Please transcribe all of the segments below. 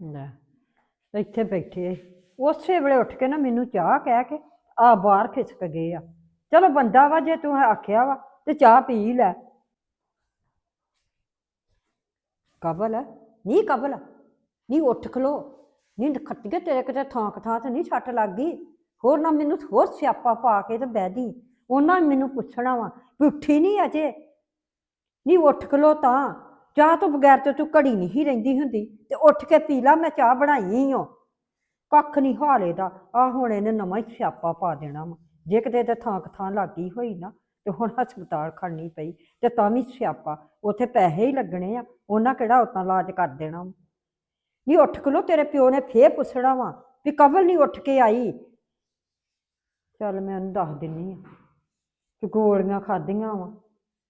ਲੈ, ਇੱਥੇ ਬੈਠੇ ਉਸੇ ਵੇਲੇ ਉੱਠ ਕੇ ਨਾ ਮੈਨੂੰ ਚਾਹ ਕਹਿ ਕੇ ਆ ਬਾਹਰ ਖਿਸਕ ਗਏ ਆ। ਚਲੋ ਬੰਦਾ ਵਾ ਜੇ ਤੂੰ ਆਖਿਆ ਵਾ ਤੇ ਚਾਹ ਪੀ ਲੈ। ਕਬਲ ਨਹੀਂ ਕਬਲ ਨਹੀਂ ਉੱਠ ਖਲੋ। ਨਹੀਂ ਖੱਟੀਏ ਤੇਰੇ ਕਿਤੇ ਥਾਂ ਥਾਂ ਤੇ ਨਹੀਂ ਛੱਟ ਲੱਗ ਗਈ। ਹੋਰ ਨਾ ਮੈਨੂੰ ਹੋਰ ਸਿਆਪਾ ਪਾ ਕੇ ਤੇ ਬਹਿਦੀ ਉਹਨਾਂ ਮੈਨੂੰ ਪੁੱਛਣਾ ਵਾ ਵੀ ਉੱਠੀ ਨਹੀਂ ਅਜੇ? ਨਹੀਂ ਉੱਠ ਖਲੋ ਤਾਂ। ਚਾਹ ਤੋਂ ਬਗੈਰ ਤੇ ਤੂੰ ਘੜੀ ਨਹੀਂ ਰਹਿੰਦੀ ਹੁੰਦੀ, ਤੇ ਉੱਠ ਕੇ ਪੀ ਲਾ, ਮੈਂ ਚਾਹ ਬਣਾਈ ਓ ਕੱਖ ਨਹੀਂ ਹਾਲੇ ਦਾ ਆ ਹੁਣ ਇਹਨੇ ਨਵਾਂ ਹੀ ਸਿਆਪਾ ਪਾ ਦੇਣਾ ਵਾ। ਜੇ ਕਿਤੇ ਤੇ ਥਾਂ ਥਾਂ ਲੱਗੀ ਹੋਈ ਨਾ, ਤੇ ਹੁਣ ਹਸਪਤਾਲ ਖੜਨੀ ਪਈ, ਤੇ ਤਾਂ ਵੀ ਸਿਆਪਾ, ਉੱਥੇ ਪੈਸੇ ਹੀ ਲੱਗਣੇ ਆ, ਉਹਨਾਂ ਕਿਹੜਾ ਉਤਾਂ ਇਲਾਜ ਕਰ ਦੇਣਾ ਵਾ। ਨਹੀਂ ਉੱਠ ਖਲੋ, ਤੇਰੇ ਪਿਓ ਨੇ ਫੇਰ ਪੁੱਛਣਾ ਵਾ ਵੀ ਕਬਲ ਨਹੀਂ ਉੱਠ ਕੇ ਆਈ। ਚੱਲ ਮੈਂ ਉਹਨੂੰ ਦੱਸ ਦਿੰਨੀ ਆ ਕਿ ਗੋਲੀਆਂ ਖਾਧੀਆਂ ਵਾ,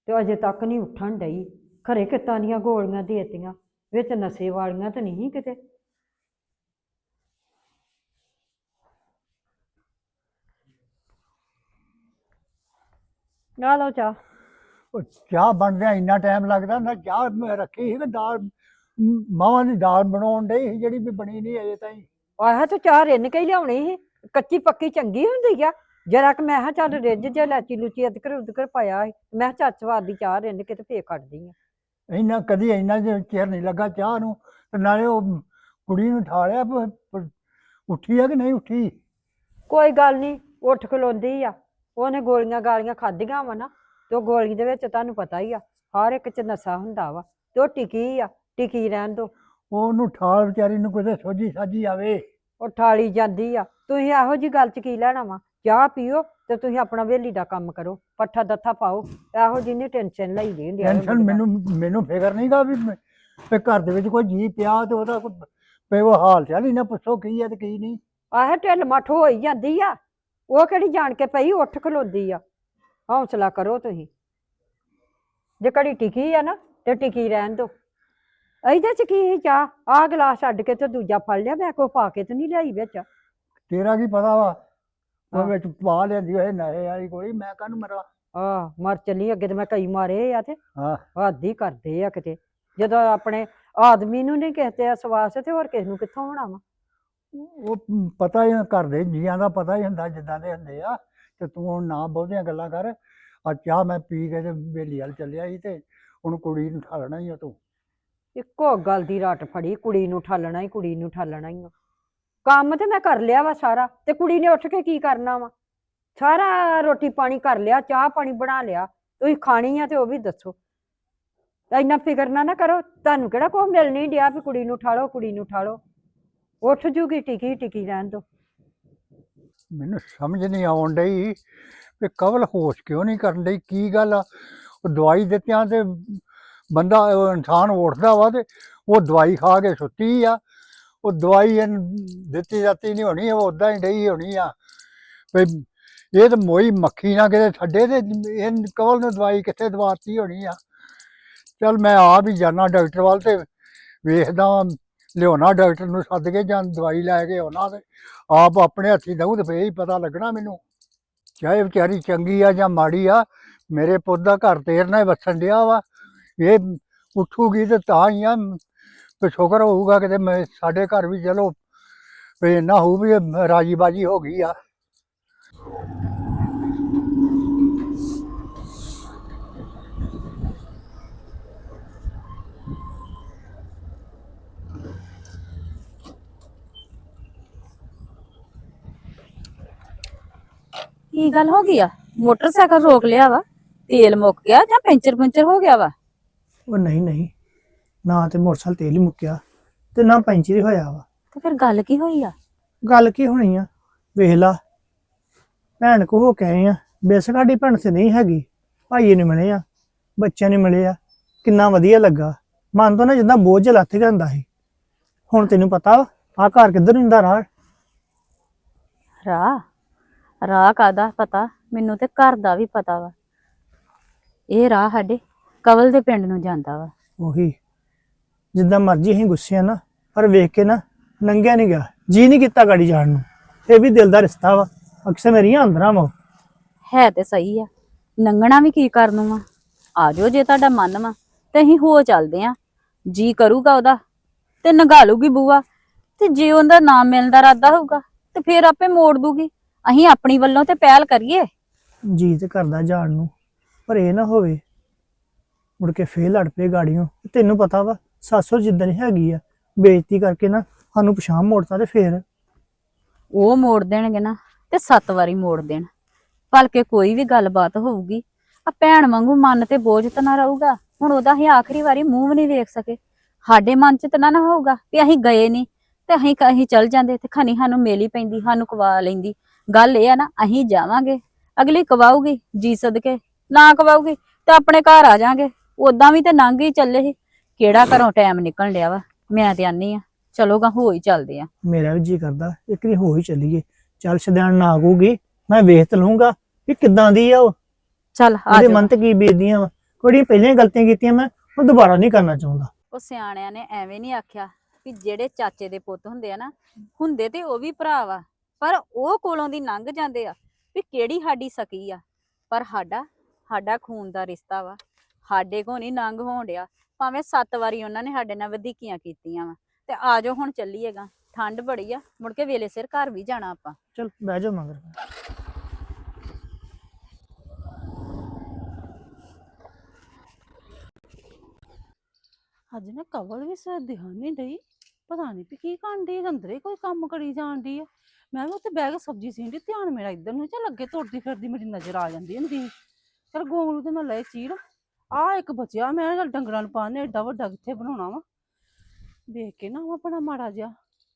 ਤੇ ਅਜੇ ਤੱਕ ਨਹੀਂ ਉੱਠਣ ਡਈ। ਖਰੇ ਕਿੱਤਾਂ ਦੀਆਂ ਗੋਲੀਆਂ ਦੇਤੀਆਂ? ਵਿੱਚ ਨਸ਼ੇ ਵਾਲੀਆਂ ਤਾਂ ਨਹੀਂ ਕਿਤੇ? ਨਾ ਲਓ ਚਾਹ। ਉਹ ਚਾਹ ਬਣਦਿਆਂ ਇੰਨਾ ਟਾਈਮ ਲੱਗਦਾ ਨਾ ਚਾਹ ਮੈਂ ਰੱਖੀ ਸੀ ਕਿ ਦਾਲ ਮ- ਮਾਵਾਂ ਦੀ ਦਾਲ ਬਣਾਉਣ ਡਈ ਸੀ ਜਿਹੜੀ ਵੀ ਬਣੀ ਨਹੀਂ ਅਜੇ ਤਾਈਂ। ਆਹ ਤੂੰ ਚਾਹ ਰਿੰਨ ਕੇ ਹੀ ਲਿਆਉਣੀ ਸੀ? ਕੱਚੀ ਪੱਕੀ ਚੰਗੀ ਹੁੰਦੀ ਆ? ਜਰਾ ਕਿ ਮੈਂ ਕਿਹਾ ਚੱਲ ਰਿੱਝ ਜੇ ਲਾਚੀ ਲੂਚੀ ਅਦਕਰ ਉਦਕਰ ਪਾਇਆ ਸੀ ਮੈਂ ਕਿਹਾ ਚੱਲ ਸਵਾਦ ਦੀ ਚਾਹ ਰਿੰਨ ਕੇ ਤੇ ਫੇਰ ਕੱਢਦੀ ਆ। ਇੰਨਾ ਕਦੀ ਇੰਨਾ ਜੇ ਚਿਰ ਨਹੀਂ ਲੱਗਾ ਚਾਹ ਨੂੰ ਤੇ ਨਾਲੇ ਉਹ ਕੁੜੀ ਨੂੰ ਠਾਲਿਆ ਪ- ਪ- ਉੱਠੀ ਆ ਕਿ ਨਹੀਂ ਉੱਠੀ? ਕੋਈ ਗੱਲ ਨਹੀਂ ਉੱਠ ਖਲੋਂਦੀ ਆ। ਉਹਨੇ ਗੋਲੀਆਂ ਗਾਲੀਆਂ ਖਾਧੀਆਂ ਵਾ ਨਾ ਤੇ ਉਹ ਗੋਲੀ ਦੇ ਵਿੱਚ ਤੁਹਾਨੂੰ ਪਤਾ ਹੀ ਆ ਹਰ ਇੱਕ ਚ ਨਸ਼ਾ ਹੁੰਦਾ ਵਾ। ਤੇ ਉਹ ਟਿਕੀ ਆ ਟਿਕੀ ਰਹਿਣ ਦੋ। ਉਹਨੂੰ ਠਾਲ ਵਿਚਾਰੀ ਨੂੰ ਕਿਤੇ ਸੋਝੀ ਸਾਜੀ ਆਵੇ। ਉਹ ਠਾਲੀ ਜਾਂਦੀ ਆ। ਤੁਸੀਂ ਇਹੋ ਜੀ ਗੱਲ ਚ ਕੀ ਲੈਣਾ ਵਾ? ਚਾਹ ਪੀਓ ਤੇ ਤੁਸੀਂ ਆਪਣਾ ਵੇਲੀ ਦਾ ਕੰਮ ਕਰੋ ਪੱਠਾ ਦੱਥਾ ਪਾਓ ਇਹੋ ਜੀ ਨਹੀਂ ਟੈਨਸ਼ਨ ਲਈ ਦੀ ਹੁੰਦੀ ਟੈਨਸ਼ਨ। ਮੈਨੂੰ ਮੈਨੂੰ ਫਿਕਰ ਨਹੀਂਗਾ ਵੀ ਮੈਂ- ਵੀ ਘਰ ਦੇ ਵਿੱਚ ਕੋਈ ਜੀ ਪਿਆ ਤੇ ਉਹਦਾ ਕੋਈ ਵੀ ਉਹ ਹਾਲ ਚਾਲ ਹੀ ਨਾ ਪੁੱਛੋ ਕੀ ਹੈ ਤੇ ਕੀ ਨਹੀਂ। ਆਹ ਢਿੱਲ ਮੱਠ ਹੋਈ ਜਾਂਦੀ ਆ ਉਹ ਕਿਹੜੀ ਜਾਣ ਕੇ ਪਈ ਉੱਠ ਖਲੋਂਦੀ ਆ। ਹੌਸਲਾ ਕਰੋ ਤੁਸੀਂ। ਜੇ ਕੜੀ ਟਿਕੀ ਆ ਨਾ ਤੇ ਟਿਕੀ ਰਹਿਣ ਦੋ। ਇਹਦੇ ਚ ਕੀ ਸੀ ਚਾਹ? ਆਹ ਗਲਾਸ ਛੱਡ ਕੇ ਤੇ ਦੂਜਾ ਫੜ ਲਿਆ ਮੈਂ ਕੋ ਪਾ ਕੇ ਤੇ ਨਹੀਂ ਲਿਆਈ ਵਿੱਚ। ਤੇਰਾ ਕੀ ਪਤਾ ਵਾ? ਉਹ। ਵਿੱਚ ਪਾ ਲੈਂਦੀ ਹੋਏ ਨਸ਼ੇ ਵਾਲੀ ਗੋਲੀ ਮੈਂ ਕਾਹਨੂੰ ਮਰਾਂ ਆ ਮਰ ਚੱਲੀ ਅੱਗੇ ਤੇ ਮੈਂ ਕਈ ਮਾਰੇ ਆ ਤੇ। ਹਾਂ। ਹੱਦ ਹੀ ਕਰਦੇ ਆ ਕਿਤੇ। ਜਦੋਂ ਆਪਣੇ ਆਦਮੀ ਨੂੰ ਨਹੀਂ ਕਿਸੇ ਤੇ ਵਿਸ਼ਵਾਸ ਤੇ ਹੋਰ ਕਿਸ ਨੂੰ ਕਿੱਥੋਂ ਹੋਣਾ ਵਾ? ਉਹ ਪਤਾ ਹੀ ਆ, ਘਰ ਦੇ ਜੀਆਂ ਦਾ ਪਤਾ ਹੀ ਹੁੰਦਾ ਜਿੱਦਾਂ ਦੇ ਹੁੰਦੇ ਆ। ਤੇ ਤੂੰ ਹੁਣ ਨਾ ਬਹੁਤੀਆਂ ਗੱਲਾਂ ਕਰ। ਆ ਚਾਹ ਮੈਂ ਪੀ ਕੇ ਤੇ ਬੇਲੀ ਵਾਲ ਚੱਲਿਆ ਸੀ ਤੇ ਹੁਣ ਕੁੜੀ ਨੂੰ ਠਾਲਣਾ ਹੀ ਆ ਤੂੰ। ਇੱਕੋ ਗੱਲ ਦੀ ਰੱਟ ਫੜੀ ਕੁੜੀ ਨੂੰ ਠਾਲਣਾ ਹੀ ਕੁੜੀ ਨੂੰ ਠਾਲਣਾ ਹੀ ਓ। ਕੰਮ ਤੇ ਮੈਂ ਕਰ ਲਿਆ ਵਾ ਸਾਰਾ ਤੇ ਕੁੜੀ ਨੇ ਉੱਠ ਕੇ ਕੀ ਕਰਨਾ ਵਾ? ਸਾਰਾ ਰੋਟੀ ਪਾਣੀ ਕਰ ਲਿਆ, ਚਾਹ ਪਾਣੀ ਬਣਾ ਲਿਆ, ਤੁਸੀਂ ਖਾਣੀ ਆ ਤੇ ਉਹ ਵੀ ਦੱਸੋ। ਇੰਨਾ ਫਿਕਰ ਨਾ ਨਾ ਕਰੋ, ਤੁਹਾਨੂੰ ਕਿਹੜਾ ਕੋਈ ਮਿਲ ਨਹੀਂ ਡਿਆ ਵੀ ਕੁੜੀ ਨੂੰ ਠਾਲੋ ਕੁੜੀ ਨੂੰ ਠਾਲੋ ਉੱਠ ਜੂਗੀ, ਟਿਕੀ ਟਿਕੀ ਰਹਿਣ ਦੋ ਮੈਨੂੰ ਸਮਝ ਨਹੀਂ ਆਉਣ ਡਈ ਕਿ ਕਵਲ ਹੋਸ਼ ਕਿਉਂ ਨਹੀਂ ਕਰਨ ਡਈ, ਕੀ ਗੱਲ ਆ? ਉਹ ਦਵਾਈ ਦਿੱਤਿਆਂ ਤੇ ਬੰਦਾ, ਉਹ ਇਨਸਾਨ ਉੱਠਦਾ ਵਾ ਤੇ ਉਹ ਦਵਾਈ ਖਾ ਕੇ ਸੁੱਤੀ ਆ। ਉਹ ਦਵਾਈ ਇਹਨੂੰ ਦਿੱਤੀ ਜਾਤੀ ਨਹੀਂ ਹੋਣੀ ਉਹ ਉਦਾਂ ਹੀ ਡਈ ਹੋਣੀ ਆ। ਵੀ ਇਹ ਤਾਂ ਮੋਈ ਮੱਖੀ ਨਾ ਕਿਤੇ ਛੱਡੇ ਤੇ ਇਹ ਕਵਲ ਨੂੰ ਦਵਾਈ ਕਿੱਥੇ ਦਵਾਤੀ ਹੋਣੀ ਆ। ਚਲ ਮੈਂ ਆਪ ਹੀ ਜਾਣਾ ਡਾਕਟਰ ਵੱਲ ਤੇ ਵੇਖਦਾ ਵਾਂ, ਲਿਆਉਣਾ ਡਾਕਟਰ ਨੂੰ ਸੱਦ ਕੇ ਜਾਂ ਦਵਾਈ ਲੈ ਕੇ ਆਉਣਾ ਤੇ ਆਪ ਆਪਣੇ ਹੱਥੀ ਦਊ ਤੇ ਫੇਰ ਹੀ ਪਤਾ ਲੱਗਣਾ ਮੈਨੂੰ। ਚਾਹੇ ਵਿਚਾਰੀ ਚੰਗੀ ਆ ਜਾਂ ਮਾੜੀ ਆ ਮੇਰੇ ਪੁੱਤ ਦਾ ਘਰ ਤੇਰ ਨਾਲ ਹੀ ਵਸਣ ਡਿਆ ਵਾ। ਇਹ ਉੱਠੂਗੀ ਤੇ ਤਾਂ ਹੀ ਆ ਤੇ ਸ਼ੁਕਰ ਹੋਊਗਾ ਕਿਤੇ ਮੈਂ ਸਾਡੇ ਘਰ ਵੀ ਚਲੋ ਵੀ ਇੰਨਾ ਹੋਊ ਵੀ ਇਹ ਰਾਜੀ ਬਾਜੀ ਹੋ ਗਈ ਆ। ਕੀ ਗੱਲ ਹੋ ਗਈ ਆ? ਮੋਟਰਸਾਈਕਲ ਰੋਕ ਲਿਆ ਵਾ? ਤੇਲ ਮੁੱਕ ਗਿਆ ਜਾਂ ਪੈਂਚਰ ਪੈਂਚਰ ਹੋ ਗਿਆ ਵਾ? ਉਹ ਨਹੀਂ ਨਹੀਂ। ਨਾ ਤੇ ਮੋਟਰਸਾਈਕਲ ਤੇਲ ਹੀ ਮੁੱਕਿਆ ਤੇ ਨਾ ਪੈਂਚਰ ਹੀ ਹੋਇਆ ਵਾ। ਤੇ ਫਿਰ ਗੱਲ ਕੀ ਹੋਈ ਆ? ਗੱਲ ਕੀ ਹੋਣੀ ਆ? ਵੇਖ ਲਾ। ਭੈਣ ਕੋ ਹੋ ਕੇ ਆਏ ਆ। ਬੇਸ਼ੱਕ ਸਾਡੀ ਭੈਣ ਤੇ ਨਹੀਂ ਹੈਗੀ। ਭਾਈ ਨੇ ਮਿਲੇ ਆ ਬੱਚਿਆਂ ਨੇ ਮਿਲੇ ਆ। ਕਿੰਨਾ ਵਧੀਆ ਲੱਗਾ। ਮਨ ਤੋਂ ਨਾ ਜਿੱਦਾਂ ਬੋਝ ਲੱਥ ਗਿਆ ਹੁੰਦਾ ਸੀ। ਹੁਣ ਤੈਨੂੰ ਪਤਾ ਆ ਘਰ ਕਿੱਧਰ ਨੂੰ ਹੁੰਦਾ ਰਾਹ? ਰਾਹ? ਰਾਹ ਕਾਦਾ ਪਤਾ? ਮੈਨੂੰ ਤੇ ਘਰ ਦਾ ਵੀ ਪਤਾ ਵਾ। ਇਹ ਰਾਹ ਸਾਡੇ ਕਵਲ ਦੇ ਪਿੰਡ ਨੂੰ ਜਾਂਦਾ ਵਾ। ਉਹੀ। ਜਿੱਦਾਂ ਮਰਜ਼ੀ ਅਸੀਂ ਗੁੱਸੇ ਆ ਨਾ ਪਰ ਵੇਖ ਕੇ ਨਾ ਲੰਘਿਆ ਨਹੀਂ ਗਿਆ ਜੀ ਨਹੀਂ ਕੀਤਾ ਗਾੜੀ ਜਾਣ ਨੂੰ। ਇਹ ਵੀ ਦਿਲ ਦਾ ਰਿਸ਼ਤਾ ਵਾ ਅਕਸਰ ਮੇਰੀਆਂ ਅੰਦਰਾਂ ਵਾ। ਹੈ ਤੇ ਸਹੀ ਆ ਨੰਗਣਾ ਵੀ ਕੀ ਕਰਨ ਨੂੰ ਆ? ਆ ਜਾਓ ਜੇ ਤੁਹਾਡਾ ਮਨ ਵਾ ਤੇ ਅਸੀਂ ਹੋ ਚੱਲਦੇ ਆ। ਜੀ ਕਰੂਗਾ ਉਹਦਾ ਤੇ ਨਗਾ ਲੂਗੀ ਬੂਆ ਤੇ ਜੇ ਉਹਦਾ ਨਾਮ ਮਿਲਣ ਦਾ ਇਰਾਦਾ ਹੋਊਗਾ ਤੇ ਫਿਰ ਆਪੇ ਮੋੜ ਦੂਗੀ। ਅਸੀਂ ਆਪਣੀ ਵੱਲੋਂ ਤੇ ਪਹਿਲ ਕਰੀਏ। ਜੀ ਤੇ ਕਰਦਾ ਜਾਣ ਨੂੰ ਪਰ ਇਹ ਨਾ ਹੋਵੇ ਮੁੜ ਕੇ ਫੇਰ ਲੜ ਪਏ ਗਾੜੀਆਂ ਤੈਨੂੰ ਪਤਾ ਵਾ ਸੱਸੋ ਜਿੱਦਣ ਹੈਗੀ ਆ, ਬੇਇੱਜ਼ਤੀ ਕਰਕੇ ਨਾ ਸਾਨੂੰ ਪਛਾਣ ਮੋੜਤਾ ਤੇ ਫੇਰ। ਉਹ ਮੋੜ ਦੇਣਗੇ ਨਾ ਤੇ ਸੱਤ ਵਾਰੀ ਮੋੜ ਦੇਣ। ਭਲਕੇ ਕੋਈ ਵੀ ਗੱਲਬਾਤ ਹੋਊਗੀ। ਆ ਭੈਣ ਵਾਂਗੂ ਮਨ ਤੇ ਬੋਝ ਤਾਂ ਨਾ ਰਹੂਗਾ। ਹੁਣ ਉਹਦਾ ਹੀ ਆਖਰੀ ਵਾਰੀ ਮੂੰਹ ਵੀ ਨਹੀਂ ਵੇਖ ਸਕੇ। ਸਾਡੇ ਮਨ 'ਚ ਤਾਂ ਨਾ ਨਾ ਹੋਊਗਾ ਵੀ ਅਸੀਂ ਗਏ ਨਹੀਂ ਤੇ ਅਸੀਂ ਕ- ਅਸੀਂ ਚੱਲ ਜਾਂਦੇ ਤੇ ਖਣੀ ਸਾਨੂੰ ਮੇਲੀ ਪੈਂਦੀ, ਸਾਨੂੰ ਕਵਾ ਲੈਂਦੀ। ਗੱਲ ਇਹ ਆ ਨਾ, ਅਸੀਂ ਜਾਵਾਂਗੇ। ਅਗਲੀ ਕਵਾਊਗੀ ਜੀ ਸਦਕੇ, ਨਾ ਕਵਾਊਗੀ ਤੇ ਆਪਣੇ ਘਰ ਆ ਜਾਾਂਗੇ। ਉਦਾਂ ਵੀ ਤੇ ਲੰਘ ਹੀ ਚੱਲੇ ਸੀ। ਕਿਹੜਾ ਘਰੋਂ ਟਾਈਮ ਨਿਕਲ ਡਿਆ ਵਾ? ਮੈਂ ਤੇ ਆਨੀ ਆ। ਚਲੋਗਾ ਹੋ ਹੀ ਚੱਲਦੇ ਆ। ਮੇਰਾ ਵੀ ਜੀ ਕਰਦਾ ਇੱਕ ਵਾਰੀ ਹੋ ਹੀ ਚੱਲੀਏ। ਚੱਲ ਸ਼ਦੈਣ ਨਾ ਆਗੂਗੀ ਮੈਂ ਵੇਖ ਤੇ ਲਊਂਗਾ ਕਿ ਕਿੱਦਾਂ ਦੀ ਆ ਉਹ। ਚੱਲ ਆ ਉਹਦੇ ਜਾ ਮਨ ਤੇ ਕੀ ਬੀਤਦੀਆਂ ਵਾ। ਕੋਈ ਪਹਿਲੀਆਂ ਗਲਤੀਆਂ ਕੀਤੀਆਂ ਮੈਂ ਉਹ ਦੁਬਾਰਾ ਨਹੀਂ ਕਰਨਾ ਚਾਹੁੰਦਾ। ਉਹ ਸਿਆਣਿਆਂ ਨੇ ਐਵੇਂ ਨਹੀਂ ਆਖਿਆ ਵੀ ਜਿਹੜੇ ਚਾਚੇ ਦੇ ਪੁੱਤ ਹੁੰਦੇ ਆ ਨਾ ਹੁੰਦੇ ਤੇ ਉਹ ਵੀ ਭਰਾ ਵਾ ਪਰ ਉਹ ਕੋਲੋਂ ਦੀ ਲੰਘ ਜਾਂਦੇ ਆ ਵੀ ਕਿਹੜੀ ਸਾਡੀ ਸਕੀ ਆ। ਪਰ ਸਾਡਾ ਸਾਡਾ ਖੂਨ ਦਾ ਰਿਸ਼ਤਾ ਵਾ। ਸਾਡੇ ਕੋ ਨਹੀਂ ਲੰਘ ਹੋਣ ਡਿਆ। ਭਾਵੇਂ ਸੱਤ ਵਾਰੀ ਉਹਨਾਂ ਨੇ ਸਾਡੇ ਨਾਲ ਵਧੀਕੀਆਂ ਕੀਤੀਆਂ ਵਾ। ਤੇ ਆ ਜਾਓ ਹੁਣ ਚੱਲੀਏਗਾ। ਠੰਡ ਬੜੀ ਆ ਮੁੜ ਕੇ ਵੇਲੇ ਸਿਰ ਘਰ ਵੀ ਜਾਣਾ ਆਪਾਂ। ਚਲ ਬਹਿ ਜਾ ਮਗਰ। ਅੱਜ ਨਾ ਕਵਲ ਵੀ ਸਿਰ ਨਹੀਂ ਡਈ। ਪਤਾ ਨਹੀਂ ਵੀ ਕੀ ਕਰਨ ਡਈ ਅੰਦਰੇ ਕੋਈ ਕੰਮ ਕਰੀ ਜਾਣ ਡਈ ਆ। ਮੈਂ ਵੀ ਉੱਥੇ ਬਹਿ ਕੇ ਸਬਜ਼ੀ ਸੀਂਦੀ ਧਿਆਨ ਮੇਰਾ ਇੱਧਰ ਨੂੰ ਚੱਲ ਅੱਗੇ ਤੁਰਦੀ ਫਿਰਦੀ ਮੇਰੀ ਨਜ਼ਰ ਆ ਜਾਂਦੀ ਹੁੰਦੀ। ਚੱਲ ਗੋਂਗਲੂ ਤੇ ਮੈਂ ਲਏ ਚੀੜ ਆ ਇੱਕ ਬਚਿਆ ਮੈਂ ਚੱਲ ਡੰਗਰਾਂ ਨੂੰ ਪਾਣੇ ਏਡਾ ਵੱਡਾ ਕਿੱਥੇ ਬਣਾਉਣਾ ਵਾ? ਦੇਖ ਕੇ ਨਾ ਵਾ ਬੜਾ ਮਾੜਾ ਜਿਹਾ,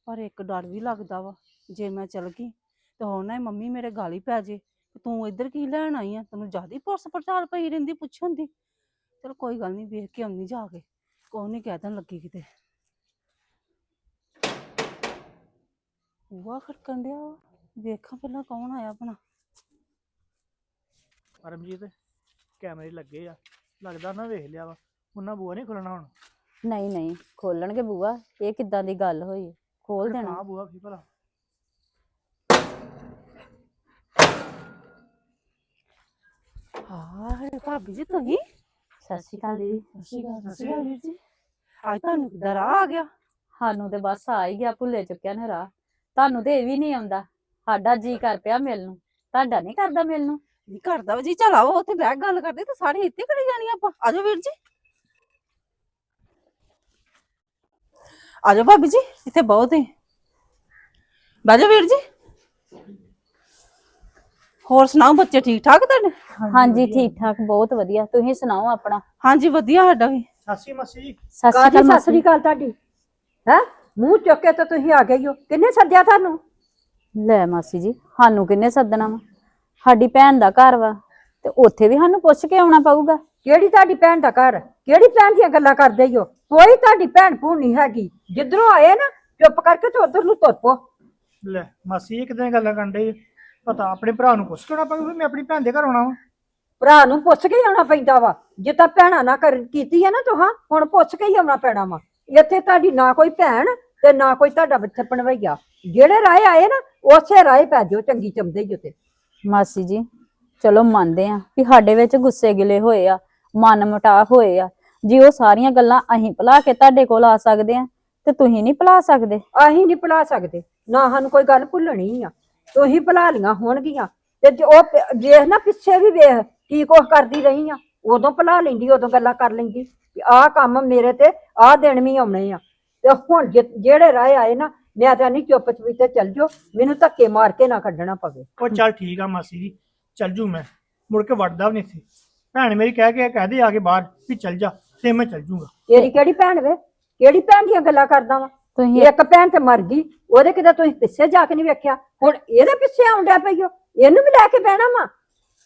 ਪਰ ਇੱਕ ਡਰ ਵੀ ਲੱਗਦਾ ਵਾ, ਜੇ ਮੈਂ ਚਲ ਗਈ ਤੇ ਹੁਣ ਨਾ ਇਹ ਮੰਮੀ ਮੇਰੇ ਗਾਲੀ ਪੈ ਜੇ, ਤੂੰ ਇੱਧਰ ਕੀ ਲੈਣ ਆਈ ਆ? ਤੈਨੂੰ ਜ਼ਿਆਦਾ ਪੁਰਸ ਪੜਤਾਲ ਪਈ ਰਹਿੰਦੀ ਪੁੱਛਣ ਦੀ। ਚਲ ਕੋਈ ਗੱਲ ਨਹੀਂ, ਵੇਖ ਕੇ ਆਉਣੀ ਜਾ ਕੇ, ਕੋਈ ਨਹੀਂ ਕਹਿ ਦੇਣ ਲੱਗੀ ਕਿਤੇ। ਬੂਆ ਖੜਕਣ ਡਿਆ ਵਾ। ਵੇਖਾਂ ਪਹਿਲਾਂ ਕੌਣ ਆਇਆ ਆਪਣਾ। ਪਰਮਜੀਤ, ਕੈਮਰੇ ਲੱਗੇ ਆ। ਲੱਗਦਾ ਨਾ ਵੇਖ ਲਿਆ ਵਾ। ਉਹਨਾਂ ਬੂਆ ਨਹੀਂ ਖੁੱਲਣਾ ਹੁਣ? ਨਹੀਂ ਨਹੀਂ ਖੋਲਣਗੇ ਬੂਆ ਇਹ ਕਿੱਦਾਂ ਦੀ ਗੱਲ ਹੋਈ? ਖੋਲ ਦੇਣਾ। ਹਾਂ ਬੂਆ ਕੀ ਭਲਾ? ਹਾਂ ਭਾਬੀ ਜੀ ਤੁਸੀਂ? ਸਤਿ ਸ਼੍ਰੀ ਅਕਾਲ ਦੀਦੀ ਸਤਿ ਸ਼੍ਰੀ ਅਕਾਲ ਜੀ। ਅੱਜ ਤੁਹਾਨੂੰ ਕਿੱਦਾਂ ਰਾਹ ਆ ਗਿਆ? ਸਾਨੂੰ ਤੇ ਬਸ ਆ ਹੀ ਗਿਆ ਭੁੱਲੇ ਚੁੱਕਿਆ ਨੇ ਰਾਹ। ਤੁਹਾਨੂੰ ਤੇ ਇਹ ਵੀ ਨਹੀਂ ਆਉਂਦਾ। ਸਾਡਾ ਜੀ ਕਰ ਪਿਆ ਮਿਲਣ ਨੂੰ। ਤੁਹਾਡਾ ਨਹੀਂ ਕਰਦਾ ਮਿਲਣ ਨੂੰ। ਨਹੀਂ ਕਰਦਾ ਵਾ ਜੀ ਚਲ ਆਓ ਉੱਥੇ ਬੈਠ ਗੱਲ ਕਰਦੇ ਤੇ ਸਾਰੇ ਇੱਥੇ ਕਰੀ ਜਾਣੀ ਆਪਾਂ। ਆਜੋ ਵੀਰ ਜੀ। ਆਜੋ ਭਾਬੀ ਜੀ ਇੱਥੇ ਬਹੁਤ ਹੈ ਬਾਜੋ ਵੀਰ ਜੀ। ਹੋਰ ਸੁਣਾਓ ਬੱਚੇ ਠੀਕ ਠਾਕ ਤੁਹਾਡੇ? ਹਾਂਜੀ ਠੀਕ ਠਾਕ ਬਹੁਤ ਵਧੀਆ। ਤੁਸੀਂ ਸੁਣਾਓ ਆਪਣਾ? ਹਾਂਜੀ ਵਧੀਆ ਸਾਡਾ ਵੀ। ਸਾਸੀ ਮਸੀ ਜੀ। ਸਤਿ ਸ਼੍ਰੀ ਕਾਦੀ ਅਕਾਲ ਸਤਿ ਮਾਸੀ। ਸ੍ਰੀ ਅਕਾਲ ਤੁਹਾਡੀ? ਹੈ? ਮੂੰਹ ਚੁੱਕ ਕੇ ਤਾਂ ਤੁਸੀਂ ਆ ਗਏ ਹੋ। ਕਿੰਨੇ ਸੱਦਿਆ ਤੁਹਾਨੂੰ? ਲੈ ਮਾਸੀ ਜੀ ਸਾਨੂੰ ਕਿੰਨੇ ਸੱਦਣਾ ਵਾ? ਸਾਡੀ ਭੈਣ ਦਾ ਘਰ ਵਾ ਤੇ ਉੱਥੇ ਵੀ ਸਾਨੂੰ ਪੁੱਛ ਕੇ ਆਉਣਾ ਪਊਗਾ। ਕਿਹੜੀ ਤੁਹਾਡੀ ਭੈਣ ਦਾ ਘਰ? ਕਿਹੜੀ ਭੈਣ ਦੀਆਂ ਗੱਲਾਂ ਕਰਦੇ ਹੋ ਕੋਈ ਤੁਹਾਡੀ ਭੈਣ ਭੂਣ ਨਹੀਂ ਹੈਗੀ। ਜਿੱਧਰੋਂ ਆਏ ਨਾ ਚੁੱਪ ਕਰਕੇ ਤੇ ਉਧਰ ਨੂੰ ਤੁਰ ਪੋ ਲੈ ਮਾਸੀ ਇਹ ਕਿਦਾਂ ਗੱਲਾਂ ਕਰਨ ਡਏ ਪਤਾ ਆਪਣੇ ਭਰਾ ਨੂੰ ਪੁੱਛ ਕੇ ਆਉਣਾ ਪਊ ਵੀ ਮੈਂ ਆਪਣੀ ਭੈਣ ਦੇ ਘਰ ਆਉਣਾ ਵਾ। ਭਰਾ ਨੂੰ ਪੁੱਛ ਕੇ ਹੀ ਆਉਣਾ ਪੈਂਦਾ ਵਾ। ਜਿੱਦਾਂ ਭੈਣਾਂ ਨਾ ਕਰ ਕੀਤੀ ਹੈ ਨਾ ਤੁਹਾਂ ਹੁਣ ਪੁੱਛ ਕੇ ਹੀ ਆਉਣਾ ਪੈਣਾ ਵਾ। ਇੱਥੇ ਤੁਹਾਡੀ ਨਾ ਕੋਈ ਭੈਣ ਤੇ ਨਾ ਕੋਈ ਤੁਹਾਡਾ ਬੱਚਾ ਪਣਵਈਆ ਜਿਹੜੇ ਰਾਏ ਆਏ ਨਾ ਉਸੇ ਰਾਏ ਪੈ ਜਾਓ ਚੰਗੀ ਚੰਦੇ ਹੀ ਉਤੇ ਮਾਸੀ ਜੀ, ਚਲੋ ਮੰਨਦੇ ਆ ਵੀ ਸਾਡੇ ਵਿੱਚ ਗੁੱਸੇ ਗਿਲੇ ਹੋਏ ਆ, ਮਨ ਮਟਾ ਹੋਏ ਆ। ਜੀ ਉਹ ਸਾਰੀਆਂ ਗੱਲਾਂ ਅਸੀਂ ਭੁਲਾ ਕੇ ਤੁਹਾਡੇ ਕੋਲ ਆ ਸਕਦੇ ਆ ਤੇ ਤੁਸੀਂ ਨਹੀਂ ਭੁਲਾ ਸਕਦੇ। ਅਸੀਂ ਨਹੀਂ ਭੁਲਾ ਸਕਦੇ, ਨਾ ਸਾਨੂੰ ਕੋਈ ਗੱਲ ਭੁੱਲਣੀ ਆ। ਤੁਸੀਂ ਭੁਲਾ ਲੀਆਂ ਹੋਣਗੀਆਂ, ਤੇ ਜੇ ਉਹ ਪ- ਵੇਖ ਨਾ ਪਿੱਛੇ ਵੀ ਵੇਖ ਕੀ ਕੁਛ ਕਰਦੀ ਰਹੀ ਆ, ਉਦੋਂ ਭੁਲਾ ਲੈਂਦੀ, ਉਦੋਂ ਗੱਲਾਂ ਕਰ ਲੈਂਦੀ, ਵੀ ਆਹ ਕੰਮ ਮੇਰੇ ਤੇ, ਆਹ ਦਿਨ ਵੀ ਆਉਣੇ ਆ। ਤੇ ਹੁਣ ਜਿ- ਜਿਹੜੇ ਰਾਹ ਆਏ ਨਾ ਮੈਂ ਤਾਂ ਨਹੀਂ ਚੁੱਪ ਚਪੀਤੇ ਚੱਲ ਜਾਓ ਮੈਨੂੰ ਧੱਕੇ ਮਾਰ ਕੇ ਨਾ ਕੱਢਣਾ ਪਵੇ। ਉਹ ਚੱਲ ਠੀਕ ਆ ਮਾਸੀ ਜੀ ਚੱਲ ਜੂ ਮੈਂ ਮੁੜ ਕੇ ਵੜਦਾ ਵੀ ਨਹੀਂ ਸੀ ਭੈਣ ਮੇਰੀ ਕਹਿ ਕੇ ਕਹਦੇ ਆ ਕੇ ਬਾਹਰ ਵੀ ਚੱਲ ਜਾ ਤੇ ਮੈਂ ਚੱਲ ਜੂਗਾ। ਤੇਰੀ ਕਿਹੜੀ ਭੈਣ ਵੇ? ਕਿਹੜੀ ਭੈਣ ਦੀਆਂ ਗੱਲਾਂ ਕਰਦਾ ਵਾ? ਤੁਸੀਂ ਇੱਕ ਭੈਣ ਤੇ ਮਰ ਗਈ ਉਹਦੇ ਕਿਤੇ ਤੁਸੀਂ ਪਿੱਛੇ ਜਾ ਕੇ ਨਹੀਂ ਵੇਖਿਆ? ਹੁਣ ਇਹਦੇ ਪਿੱਛੇ ਆਉਂਦਿਆ ਪਈਓ ਇਹਨੂੰ ਵੀ ਲੈ ਕੇ ਬਹਿਣਾ ਵਾ?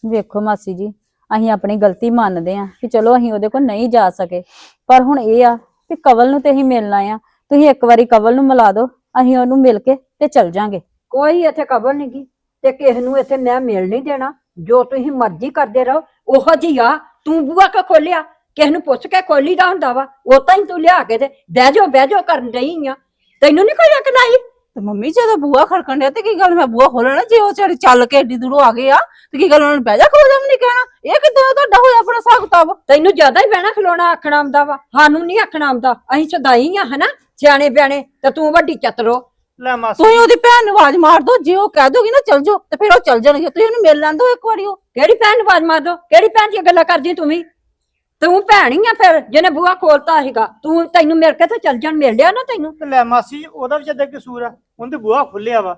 ਵੇਖੋ ਮਾਸੀ ਜੀ ਅਸੀਂ ਆਪਣੀ ਗਲਤੀ ਮੰਨਦੇ ਆ ਕਿ ਚਲੋ ਅਸੀਂ ਉਹਦੇ ਕੋਲ ਨਹੀਂ ਜਾ ਸਕੇ। ਪਰ ਹੁਣ ਇਹ ਆ ਕਿ ਕਵਲ ਨੂੰ ਤੇ ਅਸੀਂ ਮਿਲਣਾ ਆ। ਤੁਸੀਂ ਇੱਕ ਵਾਰੀ ਕਵਲ ਨੂੰ ਮਿਲਾ ਦਿਓ। ਅਸੀਂ ਉਹਨੂੰ ਮਿਲ ਕੇ ਤੇ ਚੱਲ ਜਾਾਂਗੇ। ਕੋਈ ਇੱਥੇ ਕਬਰ ਨਹੀਂ ਗੀ ਤੇ ਕਿਸੇ ਨੂੰ ਇੱਥੇ ਮੈਂ ਮਿਲ ਨਹੀਂ ਦੇਣਾ। ਜੋ ਤੁਸੀਂ ਮਰਜ਼ੀ ਕਰਦੇ ਰਹੋ ਉਹੋ ਜੀ ਆ। ਤੂੰ ਬੂਆ ਕੇ ਖੋਲਿਆ ਕਿਸੇ ਨੂੰ ਪੁੱਛ ਕੇ ਖੋਲੀ ਦਾ ਹੁੰਦਾ ਵਾ। ਉਹ ਤਾਂ ਹੀ ਤੂੰ ਲਿਆ ਕੇ ਤੇ ਬਹਿ ਜਾਓ ਬਹਿ ਜਾਓ ਕਰਨ ਡਈ ਆ। ਤੈਨੂੰ ਨਹੀਂ ਕੋਈ ਅਕਲ ਆਈ ਤੇ ਮੰਮੀ ਜਦੋਂ ਬੂਆ ਖੜਕਣ ਡਿਆ ਤੇ ਕੀ ਗੱਲ? ਮੈਂ ਬੂਆ ਖੋਲਣਾ ਜੇ ਉਹ ਚੜ ਚੱਲ ਕੇ ਏਡੀ ਦੂਰੋਂ ਆ ਗਏ ਆ ਤੇ ਕੀ ਗੱਲ? ਉਹਨਾਂ ਨੂੰ ਬਹਿ ਜਾ ਖੋ ਜਾ ਵੀ ਨਹੀਂ ਕਹਿਣਾ। ਇਹ ਕਿਦਾਂ ਤੁਹਾਡਾ ਹੋਇਆ ਆਪਣਾ ਹਿਸਾਬ ਕਿਤਾਬ ਤੈਨੂੰ ਜ਼ਿਆਦਾ ਹੀ ਬਹਿਣਾ ਖਲੋਣਾ ਆਖਣਾ ਆਉਂਦਾ ਵਾ। ਸਾਨੂੰ ਨਹੀਂ ਆਖਣਾ ਆਉਂਦਾ। ਅਸੀਂ ਸਦਾਈ ਆ ਹਨਾ? ਸਿਆਣੇ ਬਿਆਣੇ ਤੇ ਤੂੰ ਵੱਡੀ ਚਤਰੋ ਲੈ ਮਾਸੀ। ਤੁਸੀਂ ਉਹਦੀ ਭੈਣ ਨੂੰ ਆਵਾਜ਼ ਮਾਰ ਦੋ ਜੇ ਉਹ ਕਹਿ ਦੋਗੀ ਨਾ ਚੱਲ ਜਾਓ ਤੇ ਫਿਰ ਉਹ ਚੱਲ ਜਾਣਗੇ। ਤੁਸੀਂ ਉਹਨੂੰ ਮਿਲ ਲੈਂਦੋ ਇੱਕ ਵਾਰੀ ਉਹ। ਕਿਹੜੀ ਭੈਣ ਨੂੰ ਆਵਾਜ਼ ਮਾਰ ਦੋ? ਕਿਹੜੀ ਭੈਣ ਦੀਆਂ ਗੱਲਾਂ ਕਰਦੀ ਤੂੰ ਵੀ? ਤੂੰ ਭੈਣ ਹੀ ਆ ਫਿਰ ਜਿਹਨੇ ਬੂਹਾ ਖੋਲਤਾ ਸੀਗਾ। ਤੂੰ ਤੈਨੂੰ ਮਿਲ ਕੇ ਤੇ ਚੱਲ ਜਾਣ ਮਿਲ ਲਿਆ ਨਾ ਤੈਨੂੰ। ਤੇ ਲੈ ਮਾਸੀ ਉਹਦਾ ਵੀ ਜਦ ਕਸੂਰ ਆ। ਉਹਦੇ ਬੂਹਾ ਖੁੱਲਿਆ ਵਾ।